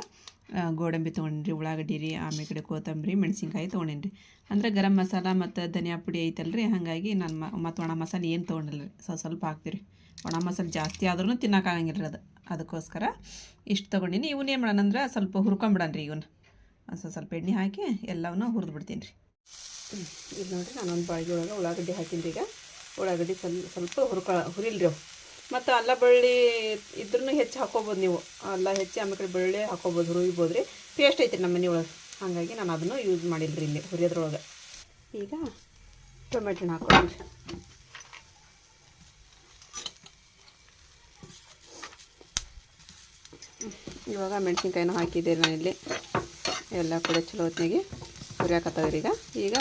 ಗೋಡಂಬಿ ತೊಗೊಂಡ್ರಿ, ಉಳ್ಳಾಗಡ್ಡಿ ರೀ ಆಮೇಲೆ ಕಡೆ ಕೊತ್ತಂಬರಿ, ಮೆಣಸಿನ್ಕಾಯಿ ತೊಗೊಂಡೇನಿ ರೀ ಅಂದರೆ ಗರಂ ಮಸಾಲ ಮತ್ತು ಧನಿಯಾ ಪುಡಿ ಐತಲ್ರಿ, ಹಾಗಾಗಿ ನಾನು ಮತ್ತು ಒಣ ಮಸಾಲೆ ಏನು ತೊಗೊಂಡಿಲ್ಲ ರೀ ಸ್ವಲ್ಪ ಸ್ವಲ್ಪ ಹಾಕ್ತೀರಿ ಒಣ ಮಸಾಲೆ ಜಾಸ್ತಿ ಆದ್ರೂ ತಿನ್ನೋಕ್ಕಾಗಂಗಿಲ್ಲ ರೀ ಅದು, ಅದಕ್ಕೋಸ್ಕರ ಇಷ್ಟು ತೊಗೊಂಡಿನಿ. ಇವನ್ನ ಏನು ಮಾಡೋಣ ಅಂದ್ರೆ ಸ್ವಲ್ಪ ಹುರ್ಕೊಂಬಿಡಣ ರೀ ಇವನ್ನ ಸ್ವಲ್ಪ ಎಣ್ಣೆ ಹಾಕಿ ಎಲ್ಲವನ್ನೂ ಹುರಿದು ಬಿಡ್ತೀನಿ ರೀ ಇದು ನೋಡಿರಿ ನಾನೊಂದು ಬಾಳಿಗೆ ಒಳಗೆ ಉಳ್ಳಾಗಡ್ಡಿ ಹಾಕಿನಿ ಈಗ. ಉಳ್ಳಾಗಡ್ಡಿ ಸ್ವಲ್ಪ ಸ್ವಲ್ಪ ಹುರ್ಕೊಳ, ಹುರಿಲ್ರಿ ಅವು. ಮತ್ತು ಅಲ್ಲ ಬೆಳ್ಳಿ ಇದ್ರೂ ಹೆಚ್ಚು ಹಾಕೋಬೋದು ನೀವು. ಅಲ್ಲ ಹೆಚ್ಚು ಆಮೇಲೆ ಬೆಳ್ಳಿ ಹಾಕೋಬೋದು ಹುರಿಬೋದು ರೀ ಪೇಸ್ಟ್ ಐತ್ರಿ ನಮ್ಮ ಒಳಗೆ ಹಾಗಾಗಿ ನಾನು ಅದನ್ನು ಯೂಸ್ ಮಾಡಿಲ್ಲ ರೀ ಇಲ್ಲಿ ಹುರಿಯೋದ್ರೊಳಗೆ. ಈಗ ಟೊಮೆಟೊ ಹಾಕೊಂಡು ಇವಾಗ ಮೆಣಸಿನ್ಕಾಯಿನ ಹಾಕಿದ್ದೆ ಇಲ್ಲಿ. ಎಲ್ಲ ಕೂಡ ಚಲೋ ಹೊತ್ತಿನಾಗಿ ಹುರಿಯಾಕತ್ತವ್ರಿ ಈಗ ಈಗ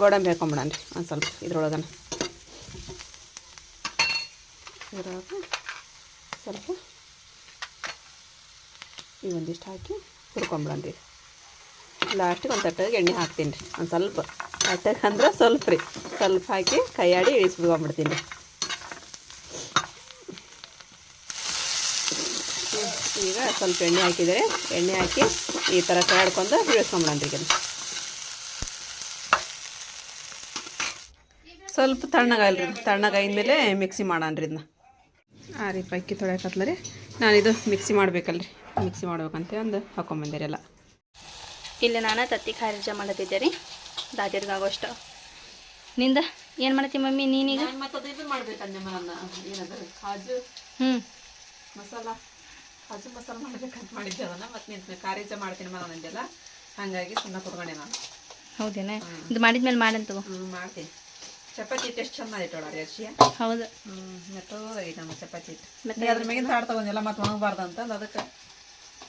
ಗೋಡಂಬಿ ಹಾಕೊಂಬಿಡಣ ಒಂದು ಸ್ವಲ್ಪ ಇದ್ರೊಳಗನ. ಇದ್ರೊಳಗೆ ಸ್ವಲ್ಪ ಈ ಒಂದಿಷ್ಟು ಹಾಕಿ ಹುರ್ಕೊಂಬಿಡೋಣ ರೀ ಲಾಸ್ಟಿಗೆ ಒಂದು ತಟ್ಟಗೆ ಎಣ್ಣೆ ಹಾಕ್ತೀನಿ ರೀ. ಒಂದು ಸ್ವಲ್ಪ. ತಟ್ಟಗೆ ಅಂದ್ರೆ ಸ್ವಲ್ಪ ರೀ. ಸ್ವಲ್ಪ ಹಾಕಿ ಕೈಯಾಡಿ ಇಳಿಸ್ಬಿಡ್ಕೊಂಬಿಡ್ತೀನಿ ಈಗ ಸ್ವಲ್ಪ ಎಣ್ಣೆ ಹಾಕಿದರೆ ಎಣ್ಣೆ ಹಾಕಿ ಈ ಥರ ಕೈಯಾಡ್ಕೊಂಡು ಇಳಿಸ್ಕೊಂಬಿಡಣ್ರಿ ಈಗ. ಸ್ವಲ್ಪ ತಣ್ಣಗಾಗಲ್ರಿ ತಣ್ಣಗಾಗಿದ್ಮೇಲೆ ಮಿಕ್ಸಿ ಮಾಡೋಣ ರೀ ಇದನ್ನ. ಆ ರೀ ಪೈಕಿ ತೊಳ್ಯಾಕತ್ಲ ರೀ ನಾನಿದು ಮಿಕ್ಸಿ ಮಾಡ್ಬೇಕಲ್ರಿ. ಮಿಕ್ಸಿ ಮಾಡ್ಬೇಕಂತ ಅಂದು ಹಾಕೊಂಬಂದಿರಿ ಎಲ್ಲ ಇಲ್ಲಿ ನಾನು ತತ್ತಿ ಖಾರಿಜ ಮಾಡತ್ತಿದ್ದೆ ರೀ. ದಾದಿರ್ಗಾಗೋಷ್ಟು. ನಿಂದ ಏನು ಮಾಡತ್ತಿ ಮಮ್ಮಿ ನೀನೀಗ? ಮತ್ತದು ಇದು ಮಾಡ್ಬೇಕಂದೆ ಏನದ? ಕಾಜು? ಹ್ಞೂ ಮಸಾಲ? ಕಾಜು ಮಸಾಲ ಮಾಡ್ಬೇಕಂತ ಮಾಡಿದ್ದೆ ಅದನ್ನ. ಮತ್ತು ನಿಂತ ಕಾರಿಜ ಮಾಡ್ತೀನಿ ಮನೆಯಲ್ಲ ಹಾಗಾಗಿ ಸುಮ್ಮನೆ ಕುತ್ಕೊಂಡೆ ನಾನು. ಹೌದೇನೆ? ಇದು ಮಾಡಿದ್ಮೇಲೆ ಮಾಡಂತ ತಗೋ. ಹ್ಞೂ ಮಾಡ್ತೀನಿ. ಚಪಾತಿ ಹಿಟ್ಟು ಎಷ್ಟು ಚಂದ ರೀ ಅರ್ಶಿಯ ಹೌದು. ಹ್ಞೂ ಮೆತ್ತೋದಾಗೈತೆ ನಮ್ಮ ಚಪಾತಿ ಹಿಟ್ಟು ಮತ್ತೆ ಅದ್ರ ಮೇಗಿನ ತಾಟ್ ತಗೊಂಡಿಲ್ಲ ಮತ್ತೆ ಒಣಗಬಾರ್ದು ಅಂತಂದು ಅದಕ್ಕೆ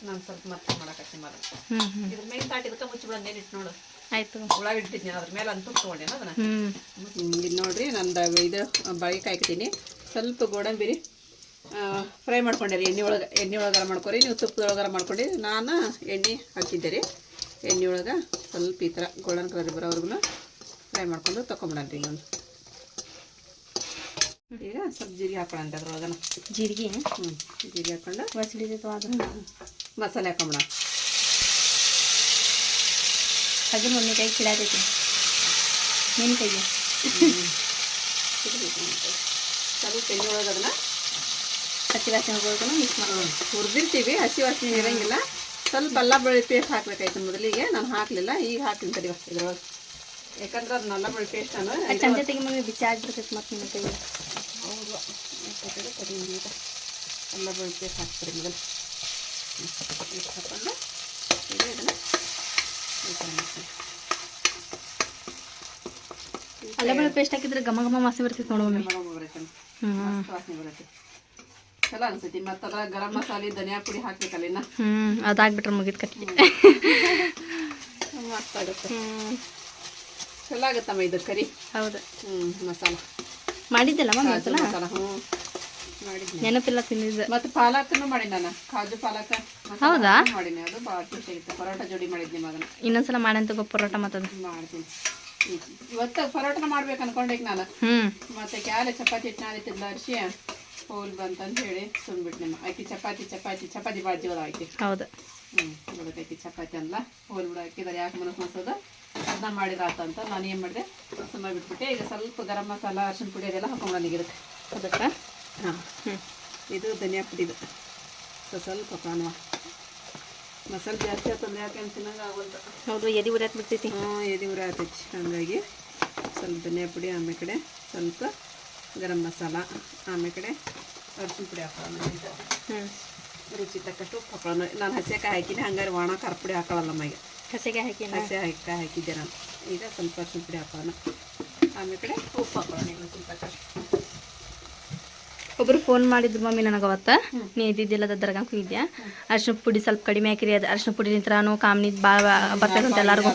ನಾನು ಸ್ವಲ್ಪ ಮತ್ತೆ ಮಾಡಕತ್ತೀನಿ ಮಾಡ ಇದ್ರ ಮೇಗಿನ ತಾಟಿದಕ್ಕೆ ನೀರು ಇಟ್ಟು ನೋಡು. ಆಯ್ತು. ಉಳ್ಳಾಗಡ್ಡಿ ಇಟ್ಟಿದ್ದೀನಿ ಅದ್ರ ಮೇಲೆ ಅಂತೂ ತೊಗೊಂಡೇನ ಅದನ್ನ. ಇಲ್ಲಿ ನೋಡ್ರಿ ನಂದು ಇದು ಬಾಳಿಗೆ ಕಾಯ್ತೀನಿ ಸ್ವಲ್ಪ ಗೋಡಂಬಿರಿ ಫ್ರೈ ಮಾಡ್ಕೊಂಡೆ ಎಣ್ಣೆ ಒಳಗೆ ಎಣ್ಣೆ ಒಳಗಾರ ಮಾಡ್ಕೊರಿ ನೀವು ತುಪ್ಪದೊಳಗಾರ ಮಾಡ್ಕೊಂಡು. ನಾನು ಎಣ್ಣೆ ಹಾಕಿದ್ದೆ ರೀ. ಎಣ್ಣೆ ಒಳಗೆ ಸ್ವಲ್ಪ ಈ ಥರ ಗೋಲ್ಡನ್ ಕಲರ್ ಬರೋವರೆಗೂ ಫ್ರೈ ಮಾಡ್ಕೊಂಡು ತೊಗೊಂಬಿಡನ್ರಿ ಈಗ ಒಂದು ಈಗ ಸ್ವಲ್ಪ ಜೀರಿಗೆ ಹಾಕೊಳ್ಳಂತೆ ಅದ್ರೊಳಗನ ಜೀರಿಗೆ? ಹ್ಞೂ ಜೀರಿಗೆ ಹಾಕೊಂಡು ಬಸಿಡಿದೈತು ಅದು ಮಸಾಲೆ ಹಾಕೊಂಬಿಡ ಅದು ಮೊನ್ನೆ ಕೈ ಕಿಡಾತೈತಿ ನಿನ್ನ ಕೈಗೆ? ಸ್ವಲ್ಪ ತೆಂಗಿ ಒಳಗೆ ಅದನ್ನ ಹಸಿ ವಾಸನೆ ಹೋಗೋದು ಮಿಕ್ಸ್ ಮಾಡೋಣ ಹುರಿದಿರ್ತೀವಿ ಹಸಿ ವಾಸನೆ ಇರಂಗಿಲ್ಲ. ಸ್ವಲ್ಪ ಅಲ್ಲ ಬೆಳೆ ಪೇಸ್ಟ್ ಹಾಕ್ಬೇಕಾಯ್ತು ಮೊದಲಿಗೆ ನಾನು ಹಾಕಲಿಲ್ಲ ಈಗ ಹಾಕ್ತೀನಿ ತಡಿವ ಇದ್ರೊಳಗೆ. ಯಾಕಂದ್ರೆ ಅದು ನಲ್ಲ ಪೇಸ್ಟ್ ನಾನು ಚಂದ ತೆಗಿ ಮಮ್ಮಿ ಬಿಸಿ ಆಗ್ಬಿಡ್ತೈತಿ ಮತ್ತೆ ನಿನ್ನ ಕೈಗೆ. ಹೌದು. ಅಲ್ಲ ಬೆಳ್ಳಿ ಪೇಸ್ಟ್ ಹಾಕ್ತೀರಿ ಮೊದಲು. ಹಾಕೊಂಡು ಈಗ ಇದನ್ನ ಈ ಥರ ಮಾಡ್ತೀನಿ. ಅಲ್ಲ ಬೆಳೆ ಪೇಸ್ಟ್ ಹಾಕಿದ್ರೆ ಘಮ ಘಮ ಮಾಸಿ ಬರ್ತೈತಿ ನೋಡು ವಾಸನೆ ಬರುತ್ತೆ. ಚಲೋ ಅನ್ಸೈತಿ. ಮತ್ತು ಅದ್ರಾಗ ಗರಂ ಮಸಾಲೆ ಧನಿಯಾ ಪುಡಿ ಹಾಕ್ಬೇಕಲ್ಲ ಇನ್ನ? ಹ್ಞೂ ಅದಾಗ್ಬಿಟ್ರೆ ಮುಗಿದ ಕಟ್ಟಿ ಮಸ್ತ್ ಆಗುತ್ತೆ ಹ್ಞೂ ಚಲೋ ಆಗುತ್ತಮ್ಮ ಇದು ಕರಿ. ಹೌದು. ಹ್ಞೂ ಮಸಾಲ. ಮಾಡಿದ್ದಿಲ್ಲ ಮಮ್ಮಿ ಕಾಜು ಮಸಾಲ? ಹ್ಞೂ ಮಾಡಿದ್ನಿ. ನೆನಪಿಲ್ಲ ತಿಂದಿದ್ದೆ. ಮತ್ತು ಪಾಲಕನ್ನು ಮಾಡಿ ನಾನು. ಕಾಜು ಪಾಲಕ ಹೌದಾ? ಮಾಡಿನಿ. ಅದು ಭಾಳ ಖುಷಿ ಆಗಿತ್ತು. ಪರೋಟ ಜೋಡಿ ಮಾಡಿದ್ನಿ ಅದನ್ನ ಇನ್ನೊಂದ್ಸಲ ಮಾಡಂತ ಗೊ ಪರೋಟ ಮತ್ತದ. ಮಾಡ್ತೀನಿ. ಇವತ್ತು ಪರೋಟನ ಮಾಡ್ಬೇಕು ಅನ್ಕೊಂಡೆ ನಾನು. ಹ್ಞೂ ಮತ್ತೆ ಕ್ಯಾಲೆ ಚಪಾತಿ ಹಿಟ್ಟು ನಾದಿತ್ತಿದ್ಲ ಅರ್ಶಿ ಹೋಲ್ ಬಂತಂತ ಹೇಳಿ ಸುಮ್ಬಿಟ್ಟು ನಿಮ್ಮ ಆಕಿ ಚಪಾತಿ ಚಪಾತಿ ಚಪಾತಿ ಜೀವದ ಆಕಿ ಹೌದು. ಹ್ಞೂ ಚಪಾತಿ ಅಲ್ಲ. ಹೋಲ್ ಬಿಡ ಹಾಕಿದಾರೆ ಯಾಕೆ ಮನಸ್ಸು ಅನ್ಸೋದ ಅದನ್ನ ಮಾಡಿದಾತಂತ ನಾನು ಏನು ಮಾಡಿದೆ? ಸುಮ್ಮನೆ ಬಿಟ್ಬಿಟ್ಟೆ. ಈಗ ಸ್ವಲ್ಪ ಗರಂ ಮಸಾಲ ಅರ್ಶಿನ ಪುಡಿ ಅದೆಲ್ಲ ಹಾಕೊಂಡು ಇದಕ್ಕೆ. ಅದಕ್ಕೆ? ಹಾಂ. ಹ್ಞೂ ಇದು ಧನಿಯಾ ಪುಡಿದು ಸೊ ಸ್ವಲ್ಪ ಕಾಣುವ ಮಸಾಲೆ ಜಾಸ್ತಿ ಆತಂದ್ರೆ ಯಾಕೆ ಅಂತ ತಿನ್ನಂಗೆ ಆಗೋದು ಹೌದು ಎದಿ ಉರಿ ಬಿಡ್ತೈತಿ. ಹ್ಞೂ ಎದಿ ಉರಿ ಆತೈತಿ. ಹಾಗಾಗಿ ಸ್ವಲ್ಪ ಧನಿಯಾ ಪುಡಿ ಆಮೇಲೆ ಕಡೆ ಸ್ವಲ್ಪ ಗರಂ ಮಸಾಲ ಆಮೇಲೆ ಕಡೆ ಅರ್ಶಿನ ಪುಡಿ ಹಾಕೋಣ ಹ್ಞೂ ರುಚಿ ತಕ್ಕಷ್ಟು ಉಪ್ಪು ಹಾಕೊಳ್ಳೋಣ ನಾನು ಹಸಿಯಕ್ಕೆ ಹಾಕಿನಿ ಹಂಗಾರೆ ಒಣ ಖಾರ ಪುಡಿ ಹಾಕೊಳ್ಳಲ್ಲ ಮಗೆ ಹಸಿಗೆ ಹಾಕಿ ಹಸಿ ಹಾಕಿ ಹಾಕಿದ್ದೆ ನಾನು. ಈಗ ಸ್ವಲ್ಪ ಹಾಕೋಣ. ಆಮೇಲೆ ಕಡೆ ಉಪ್ಪು ಹಾಕೋಣ. ಈಗ ಒಬ್ರು ಫೋನ್ ಮಾಡಿದ್ರು ಮಮ್ಮಿ ನನಗೆ ಅವತ್ತ ನೀ ಇದ್ದಿದ್ದಿಲ್ಲ ದರ್ಗಾಕ್ ಇದೆಯಾ ಅರ್ಶಿನ ಪುಡಿ ಸ್ವಲ್ಪ ಕಡಿಮೆ ಹಾಕಿರಿ ಅದು ಅರ್ಶಿನ ಪುಡಿ ನಿಂತ್ರಾನು ಕಾಮನಿ ಭಾಳ ಬರ್ತದಂತ ಎಲ್ಲರಿಗೂ.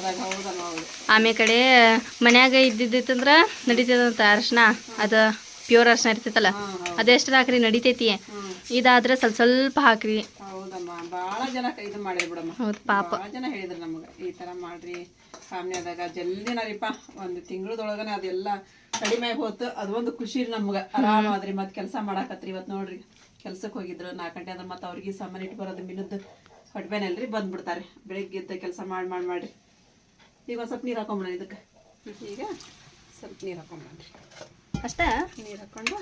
ಆಮೇಲೆ ಕಡೆ ಮನ್ಯಾಗ ಇದ್ದಿದ್ದಿತ್ತಂದ್ರ ನಡೀತದಂತ ಅರ್ಶಿನ ಅದು ಪ್ಯೂರ್ ಅರ್ಶಿನ ಇರ್ತೈತಲ್ಲ? ಅದೆಷ್ಟು ಹಾಕ್ರಿ ನಡಿತೈತಿ. ಇದಾದ್ರೆ ಸ್ವಲ್ಪ ಸ್ವಲ್ಪ ಹಾಕ್ರಿ. ಭಾಳ ಜನ ಇದು ಮಾಡಿದ್ರು ಬಿಡಮ್ಮ. ಹೌದು ಪಾಪ. ಭಾಳ ಜನ ಹೇಳಿದ್ರು ನಮಗೆ ಈ ಥರ ಮಾಡ್ರಿ ಸಾಮ್ನ್ಯದಾಗ ಜಲ್ದಿನ ರೀಪ ಒಂದು ತಿಂಗಳದೊಳಗನೆ ಅದೆಲ್ಲ ಕಡಿಮೆ ಹೋತು. ಅದೊಂದು ಖುಷಿ ರೀ ನಮ್ಗೆ. ಆರಾಮಾದ್ರಿ ಮತ್ತೆ ಕೆಲಸ ಮಾಡಾಕತ್ರಿ ಇವತ್ತು ನೋಡ್ರಿ. ಕೆಲ್ಸಕ್ಕೆ ಹೋಗಿದ್ರು ನಾಲ್ಕು ಗಂಟೆ ಅಂದ್ರೆ ಮತ್ತೆ ಅವ್ರಿಗೆ ಸಾಮಾನು ಇಟ್ಟು ಬರೋದು ಮಿನದ್ದು ಹೊಟ್ಬೇನಲ್ರಿ ಬಂದ್ಬಿಡ್ತಾರೆ ಬೆಳಿಗ್ಗೆ ಎದ್ದು ಕೆಲಸ ಮಾಡಿ ಮಾಡಿ ಮಾಡ್ರಿ. ಈಗ ಒಂದು ಸ್ವಲ್ಪ ನೀರು ಹಾಕೊಂಬಿಡೋಣ ಇದಕ್ಕೆ. ಈಗ ಸ್ವಲ್ಪ ನೀರು ಹಾಕೊಂಬಿಡ್ರಿ ಅಷ್ಟೇ? ನೀರು ಹಾಕೊಂಡು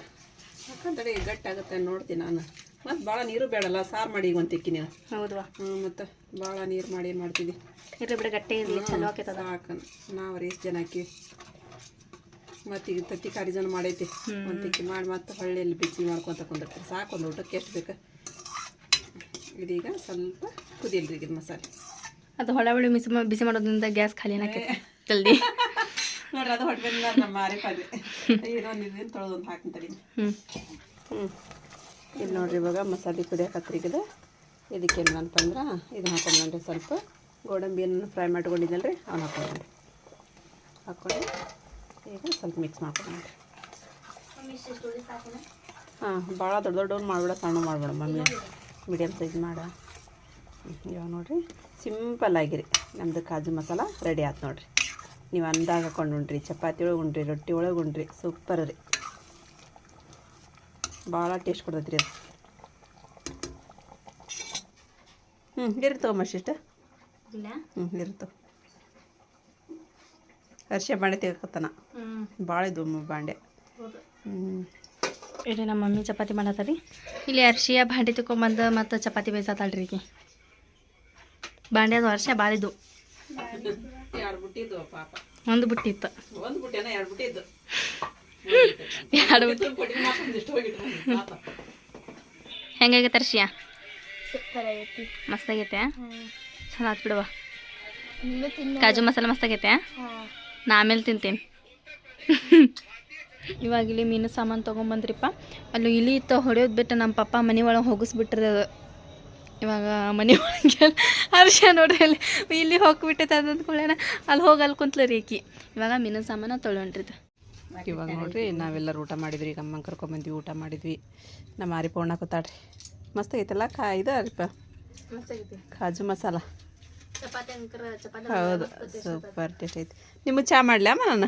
ಹಾಕೊಂಡ್ರೆ ಗಟ್ಟಾಗುತ್ತೆ ನೋಡ್ತೀನಿ ನಾನು. ಮತ್ತು ಭಾಳ ನೀರು ಬೇಡಲ್ಲ ಸಾರು ಮಾಡಿ ಈಗ ಒಂದು ತಿಕ್ಕಿ ನೀವು ಹೌದವಾ? ಹ್ಞೂ ಮತ್ತು ಭಾಳ ನೀರು ಮಾಡಿ ಏನು ಮಾಡ್ತೀವಿ ಇರ್ಲಿ ಬಿಡ ಗಟ್ಟಿ ಇರಲಿ ಚಲೋ ಆಕೈತದ ಹಾಕನ್ ನಾವು ಎಷ್ಟು ಜನ ಹಾಕಿವಿ ಮತ್ತು ಈಗ ತತ್ತಿ ಕಾಡಿ ಜನ ಮಾಡೈತಿ. ಒಂದು ತಿಕ್ಕಿ ಮಾಡಿ ಮತ್ತೆ ಹಳ್ಳಿಯಲ್ಲಿ ಬಿಸಿ ಮಾಡ್ಕೊತ ಕುಂದಿರ್ತೀವಿ ಸಾಕು ಒಂದು ಊಟಕ್ಕೆ ಎಷ್ಟು ಬೇಕು? ಇದೀಗ ಸ್ವಲ್ಪ ಕುದಿಯಲ್ರಿ ಇದು ಮಸಾಲೆ. ಅದು ಹೊಳೆ ಹೊಳೆ ಬಿಸಿ ಬಿಸಿ ಮಾಡೋದ್ರಿಂದ ಗ್ಯಾಸ್ ಖಾಲಿ ಏನಾಕೈತೆ ಜಲ್ದಿ. ನೋಡ್ರಿ ಅದು ಹೊಟ್ಟೆ ನಮ್ಮ ಮಾರಿ ಪಲ್ಯ ಇದೊಂದು ನೀರು ತೊಳೆದೊಂದು ಹಾಕ್ತೀನಿ ಹ್ಞೂ ಹ್ಞೂ ಇದು ನೋಡ್ರಿ ಇವಾಗ ಮಸಾಲೆ ಕುದಿಯಕತ್ರಿ ಈಗ ಇದಕ್ಕೆ ಏನು ಅಂತಂದ್ರೆ ಇದನ್ನ ಹಾಕೊಂಡ್ರಿ ಸ್ವಲ್ಪ. ಗೋಡಂಬಿಯನ್ನು ಫ್ರೈ ಮಾಡ್ಕೊಂಡಿದ್ದಲ್ರಿ ಅವ್ನು ಹಾಕೊಂಡ್ರಿ ಹಾಕೊಂಡು ಈಗ ಸ್ವಲ್ಪ ಮಿಕ್ಸ್ ಮಾಡ್ಕೊಂಡ್ರಿ ಹಾಂ ಭಾಳ ದೊಡ್ಡ ದೊಡ್ಡವ್ನು ಮಾಡಬೇಡ ಸಣ್ಣ ಮಾಡಬೇಡ ಮಮ್ಮಿ. ಮೀಡಿಯಮ್ ಸೈಜ್ ಮಾಡ. ಇವಾಗ ನೋಡಿರಿ ಸಿಂಪಲ್ ಆಗಿರಿ. ನಮ್ಮದು ಕಾಜು ಮಸಾಲ ರೆಡಿ ಆಯ್ತು ನೋಡಿರಿ. ನೀವು ಅಂದಾಗ ಹಾಕೊಂಡು ಉಣ್ರಿ, ಚಪಾತಿ ಒಳಗೆ ಉಣ್ರಿ, ರೊಟ್ಟಿ ಒಳಗೆ ಉಣ್ರಿ ಸೂಪರ್ ರೀ. ಭಾಳ ಟೇಸ್ಟ್ ಕೊಡ್ತೈತಿ ರೀ ಅದು ಹ್ಞೂ ಇರ್ತವೆ ಮಶಿಷ್ಟ ಇಲ್ಲ. ಹ್ಞೂ ಇರ್ತವೆ ಅರ್ಶಿ ಬಾಂಡೆ ತೆಗಕತ್ತಾನ ಹ್ಞೂ ಭಾಳ ಇದ್ವು ಬಾಂಡೆ. ಹ್ಞೂ ಇಲ್ಲಿ ನಮ್ಮ ಮಮ್ಮಿ ಚಪಾತಿ ಮಾಡತ್ತಾರಿ. ಇಲ್ಲಿ ಅರ್ಶಿಯ ಬಾಂಡೆ ತಗೊಂಬಂದು ಮತ್ತು ಚಪಾತಿ ಬೇಯಿಸತ್ತಾಳ್ರಿ ಬಾಂಡೆ ಅದು ಅರ್ಶಿಯ ಭಾಳ ಬುಟ್ಟಿ ಇದ್ವು ಒಂದು ಬುಟ್ಟಿತ್ತು ಒಂದು ಬುಟ್ಟಿನ ಎರಡು ಬುಟ್ಟಿ ಇದ್ದು ಎರಡು ಬುಟ್ಟಿ ಪಾಪ ಹೆಂಗಾಗೈತೆ ಅರ್ಶಿಯ? ಮಸ್ತಾಗೈತೆ? ಚಲೋ ಆತ್ ಬಿಡುವ. ಕಾಜು ಮಸಾಲ ಮಸ್ತಾಗೈತೆ? ನಾ ಆಮೇಲೆ ತಿಂತೀನಿ. ಇವಾಗ ಇಲ್ಲಿ ಮೀನು ಸಾಮಾನು ತೊಗೊಂಬಂದ್ರಿಪ್ಪ. ಅಲ್ಲಿ ಇಲ್ಲಿ ಇತ್ತು ಹೊಡೆಯೋದು ಬಿಟ್ಟು ನಮ್ಮ ಪಪ್ಪ ಮನೆ ಒಳಗೆ ಹೋಗಿಸ್ಬಿಟ್ರಿ ಅದು ಇವಾಗ ಮನೆ ಒಳಗೆ ಹರ್ಷ ನೋಡ್ರಿ ಅಲ್ಲಿ ಇಲ್ಲಿ ಹೋಗ್ಬಿಟ್ಟೈತೆ ಅದು ಅಂದ್ಕೊಳ್ಳೋಣ ಅಲ್ಲಿ ಹೋಗಿ ಅಲ್ಲಿ ಕುಂತ್ಲ ರೀ ಈಕಿ ಇವಾಗ ಮೀನು ಸಾಮಾನು ತೊಗೊಂಡ್ರಿದು ಇವಾಗ ನೋಡ್ರಿ ನಾವೆಲ್ಲರೂ ಊಟ ಮಾಡಿದ್ವಿ ಈಗ ಅಮ್ಮನ ಕರ್ಕೊಂಬಂದ್ವಿ ಊಟ ಮಾಡಿದ್ವಿ. ನಮ್ಮ ಮಾರಿ ಪೂರ್ಣ ಕೂತಾಡ್ರಿ ಮಸ್ತ್ ಐತಲ್ಲ ಕಾ ಇದು ಅರಿಪ? ಕಾಜು ಮಸಾಲ. ಹೌದು ಸೂಪರ್ ಟೇಸ್ಟ್ ಐತಿ. ನಿಮಗೆ ಚಾ ಮಾಡ್ಲಾ ಅಮ್ಮ ನಾನು?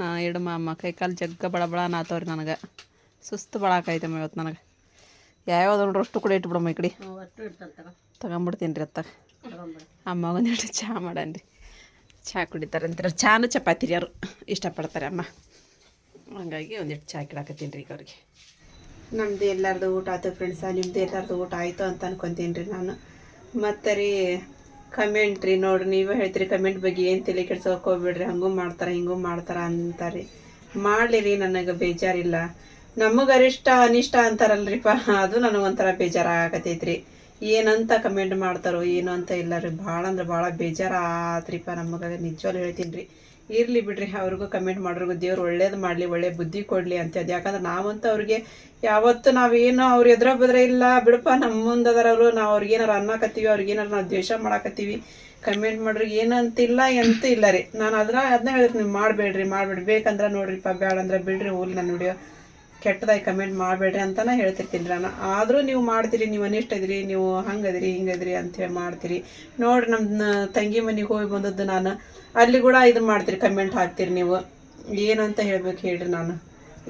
ಹಾಂ ಇಡಮ್ಮ ಅಮ್ಮ ಕೈ ಕಾಲು ಜಗ್ಗ ಬಡ ಬಡ ನಾತವ್ರಿ ನನಗೆ. ಸುಸ್ತು ಬಳಾಕೈತಮ್ಮ ಇವತ್ತು ನನಗೆ. ಯಾವ್ಯಾವ ನೋಡ್ರಿ ಅಷ್ಟು ಕೂಡ ಇಟ್ಬಿಡಮ್ಮ ಈ ಕಡೆ. ತಗೊಂಬಿಡ್ತೀನಿ ರೀ ಅತ್ತಾಗ. ಅಮ್ಮಗೊಂದು ಅಮ್ಮ ಒಂದೆರಡು ಚಹಾ ಮಾಡನ್ರಿ. ಚಹಾ ಕುಡಿತಾರೆ. ಅಂತಾರೆ ಚಾನು ಚಪಾತಿ ರೀ ಅವರು ಇಷ್ಟಪಡ್ತಾರೆ ಅಮ್ಮ. ಹಂಗಾಗಿ ಒಂದಿಟ್ಟು ಚಹಾ ಕಿಡಾಕತ್ತೀನಿ ರೀ ಈಗ ಅವ್ರಿಗೆ ನಮ್ಮದು ಎಲ್ಲರದು ಊಟ ಆಯ್ತು ಫ್ರೆಂಡ್ಸ ನಿಮ್ಮದು ಎಲ್ಲರದು ಊಟ ಆಯಿತು ಅಂತ ಅನ್ಕೊತೀನಿ ರೀ ನಾನು. ಮತ್ತು ರೀ ಕಮೆಂಟ್ ರೀ ನೋಡಿರಿ, ನೀವೇ ಹೇಳ್ತೀರಿ ಕಮೆಂಟ್ ಬಗ್ಗೆ ಏನು ತಲೆ ಕೆಡ್ಸೋಕೆ ಹೋಗ್ಬಿಡ್ರಿ, ಹಂಗೂ ಮಾಡ್ತಾರೆ, ಹಿಂಗೂ ಮಾಡ್ತಾರೆ ಅಂತಾರೆ ಮಾಡಲಿ ರೀ ನನಗೆ ಬೇಜಾರಿಲ್ಲ. ನಮಗೆ ಅರಿಷ್ಟ ಅನಿಷ್ಟ ಅಂತಾರಲ್ರಿಪ್ಪ, ಅದು ನನಗೊಂಥರ ಬೇಜಾರಾಗತೈತ್ರಿ. ಏನಂತ ಕಮೆಂಟ್ ಮಾಡ್ತಾರೋ ಏನು ಅಂತ ಇಲ್ಲ ರೀ ಭಾಳ ಅಂದ್ರೆ ಭಾಳ ಬೇಜಾರು ಆತ್ರಿಪ್ಪ ನಮಗೆ, ನಿಜವಾಗ್ಲೂ ಹೇಳ್ತೀನಿ ರೀ ಇರಲಿ ಬಿಡ್ರಿ, ಅವ್ರಿಗೂ ಕಮೆಂಟ್ ಮಾಡೋರಿಗೂ ದೇವ್ರು ಒಳ್ಳೇದು ಮಾಡಲಿ, ಒಳ್ಳೆ ಬುದ್ಧಿ ಕೊಡಲಿ ಅಂತ ಅದು ಯಾಕಂದ್ರೆ ನಾವಂತೂ ಅವ್ರಿಗೆ ಯಾವತ್ತು ನಾವೇನು ಅವ್ರ ಎದುರ ಬದ್ರೆ ಇಲ್ಲ, ಬಿಡಪ್ಪ ನಮ್ಮ ಮುಂದೆ ಅದರ ಅವರು ನಾವು ಅವ್ರಿಗೆ ಏನಾರು ಅನ್ನಕತ್ತೀವಿ ಅವ್ರಿಗೆ ಏನಾರು ನಾವು ದ್ವೇಷ ಮಾಡಕತ್ತೀವಿ. ಕಮೆಂಟ್ ಮಾಡ್ರಿಗೆ ಏನಂತಿಲ್ಲ ಎಂತೂ ಇಲ್ಲ ರೀ. ನಾನು ಅದನ್ನ ಅದನ್ನ ಹೇಳಿದ್ರೆ ನೀವು ಮಾಡಬೇಡ್ರಿ ಮಾಡಬೇಡ್ರಿ. ಬೇಕಂದ್ರೆ ನೋಡ್ರಿಪ್ಪ ಬೇಡ ಅಂದ್ರೆ ಬಿಡ್ರಿ ಹೋಗ್ಲಿ ನನ್ನ ವಿಡಿಯೋ ಕೆಟ್ಟದಾಗಿ ಕಮೆಂಟ್ ಮಾಡಬೇಡ್ರಿ ಅಂತಾನೆ ಹೇಳ್ತಿರ್ತೀನಿ ನಾನು ಆದರೂ ನೀವು ಮಾಡ್ತೀರಿ, ನೀವು ಅನಿಷ್ಟ ಇದ್ರಿ, ನೀವು ಹಂಗದಿರಿ, ಹಿಂಗದಿರಿ ಅಂತೇಳಿ ಮಾಡ್ತೀರಿ. ನೋಡಿರಿ ನಮ್ಮ ತಂಗಿ ಮನೆಗೆ ಹೋಗಿ ಬಂದದ್ದು ನಾನು. ಅಲ್ಲಿ ಕೂಡ ಇದು ಮಾಡ್ತೀರಿ ಕಮೆಂಟ್ ಹಾಕ್ತೀರಿ ನೀವು. ಏನು ಅಂತ ಹೇಳ್ಬೇಕು ಹೇಳ್ರಿ ನಾನು.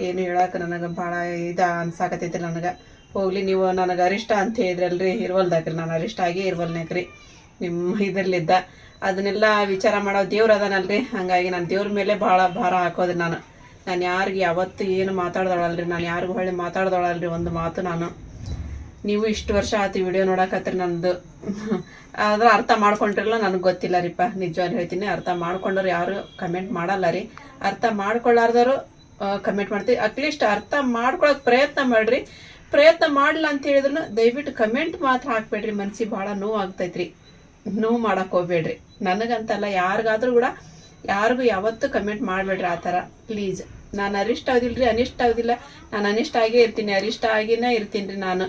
ಏನು ಹೇಳಕ್ಕೆ ನನಗೆ ಭಾಳ ಇದು ಅನ್ಸಾಕತ್ತೈತಿ ನನಗೆ. ಹೋಗಲಿ ನೀವು, ನನಗೆ ಅರಿಷ್ಟ ಅಂತ ಹೇಳಿದ್ರಲ್ರಿ, ಇರ್ವಲ್ದಾಕ್ರಿ ನಾನು. ಅರಿಷ್ಟ ಆಗೇ ಇರ್ವಲ್ನಾಕ್ರಿ. ನಿಮ್ಮ ಇದರಲ್ಲಿದ್ದ. ಅದನ್ನೆಲ್ಲ ವಿಚಾರ ಮಾಡೋ ದೇವ್ರು ಅದಾನಲ್ರಿ. ಹಾಗಾಗಿ ನಾನು ದೇವ್ರ ಮೇಲೆ ಭಾಳ ಭಾರ ಹಾಕೋದ್ರಿ ನಾನು. ನಾನು ಯಾರಿಗೆ ಯಾವತ್ತು ಏನು ಮಾತಾಡ್ದೊಳಲ್ರಿ, ನಾನು ಯಾರಿಗೂ ಹೊಳ್ಳಿ ಮಾತಾಡ್ದೊಳಲ್ರಿ ಒಂದು ಮಾತು ನಾನು. ನೀವು ಇಷ್ಟು ವರ್ಷ ಆಯ್ತು ವಿಡಿಯೋ ನೋಡಕತ್ರಿ ನಂದು. ಆದ್ರೆ ಅರ್ಥ ಮಾಡ್ಕೊಂಡ್ರಲ್ಲ ನನಗೆ ಗೊತ್ತಿಲ್ಲ ರೀಪ್ಪ ನಿಜವಾಗಿ ಹೇಳ್ತೀನಿ, ಅರ್ಥ ಮಾಡ್ಕೊಂಡ್ರು ಯಾರು ಕಮೆಂಟ್ ಮಾಡಲ್ಲ ರೀ ಅರ್ಥ ಮಾಡ್ಕೊಳ್ಳಾರ್ದವರು ಕಮೆಂಟ್ ಮಾಡ್ತೀವಿ. ಅಟ್ಲೀಸ್ಟ್ ಅರ್ಥ ಮಾಡ್ಕೊಳಕ್ ಪ್ರಯತ್ನ ಮಾಡ್ರಿ. ಪ್ರಯತ್ನ ಮಾಡಲ್ಲ ಅಂತ ಹೇಳಿದ್ರು ದಯವಿಟ್ಟು ಕಮೆಂಟ್ ಮಾತ್ರ ಹಾಕ್ಬೇಡ್ರಿ. ಮನ್ಸಿಗೆ ಭಾಳ ನೋವು ಆಗ್ತೈತ್ರಿ ನೋವು ಮಾಡಕ್ಕೆ ಹೋಗ್ಬೇಡ್ರಿ. ನನಗಂತಲ್ಲ ಯಾರಿಗಾದ್ರೂ ಕೂಡ ಯಾರಿಗೂ ಯಾವತ್ತೂ ಕಮೆಂಟ್ ಮಾಡಬೇಡ್ರಿ ಆ ಥರ. ಪ್ಲೀಸ್ ನಾನು ಅರಿಷ್ಟ ರೀ ಅನಿಷ್ಟ ಆಗೋದಿಲ್ಲ ನಾನು ಅನಿಷ್ಟ ಆಗೇ ಇರ್ತೀನಿ, ಅರಿಷ್ಟ ಆಗಿನೇ ಇರ್ತೀನಿ ರೀ ನಾನು.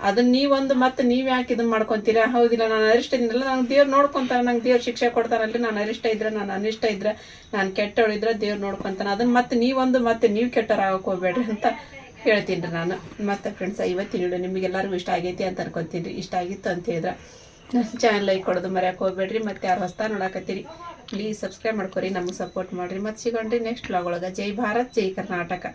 ಅದನ್ನ ನೀವೊಂದು ಮತ್ತೆ ನೀವು ಯಾಕೆ ಇದನ್ನ ಮಾಡ್ಕೊತೀರಾ? ಹೌದಿಲ್ಲ, ನಾನು ಅರಿಷ್ಟ ಇದ್ದೀನಲ್ಲ ನಂಗೆ ದೇವ್ರು ನೋಡ್ಕೊಂತಾನೆ, ನಂಗೆ ದೇವ್ರು ಶಿಕ್ಷೆ ಕೊಡ್ತಾರಲ್ಲ ನಾನು ಅರಿಷ್ಟ ಇದ್ರೆ, ನಾನು ಅನಿಷ್ಟ ಇದ್ರೆ, ನಾನು ಕೆಟ್ಟವಳಿದ್ರೆ ದೇವ್ರು ನೋಡ್ಕೊತಾನೆ. ಅದನ್ನ ಮತ್ತೆ ನೀವೊಂದು ಮತ್ತೆ ನೀವು ಕೆಟ್ಟವರಾಗಕ್ಕೆ ಹೋಗ್ಬೇಡ್ರಿ ಅಂತ ಹೇಳ್ತೀನಿ ರೀ ನಾನು. ಮತ್ತೆ ಫ್ರೆಂಡ್ಸ್ ಇವತ್ತಿನ ವಿಡಿಯೋ ನಿಮಗೆಲ್ಲರಿಗೂ ಇಷ್ಟ ಆಗೈತಿ ಅಂತ ಅನ್ಕೊತೀನಿ ರೀ ಇಷ್ಟ ಆಗಿತ್ತು ಅಂತ ಹೇಳಿದ್ರೆ. ನನ್ನ ಚಾನಲ್ ಲೈಕ್ ಕೊಡೋದು ಮರ್ಯಾಕೆ ಹೋಗ್ಬೇಡ್ರಿ. ಮತ್ತೆ ಯಾರು ಹೊಸ್ತಾ ನೋಡಕತ್ತೀರಿ? ಪ್ಲೀಸ್ ಸಬ್ಸ್ಕ್ರೈಬ್ ಮಾಡ್ಕೊರಿ, ನಮಗೆ ಸಪೋರ್ಟ್ ಮಾಡ್ರಿ. ಮತ್ತೆ ಸಿಗೋಣ್ರಿ ನೆಕ್ಸ್ಟ್ ವ್ಲಾಗ್ ಒಳಗೆ. ಜೈ ಭಾರತ್, ಜೈ ಕರ್ನಾಟಕ.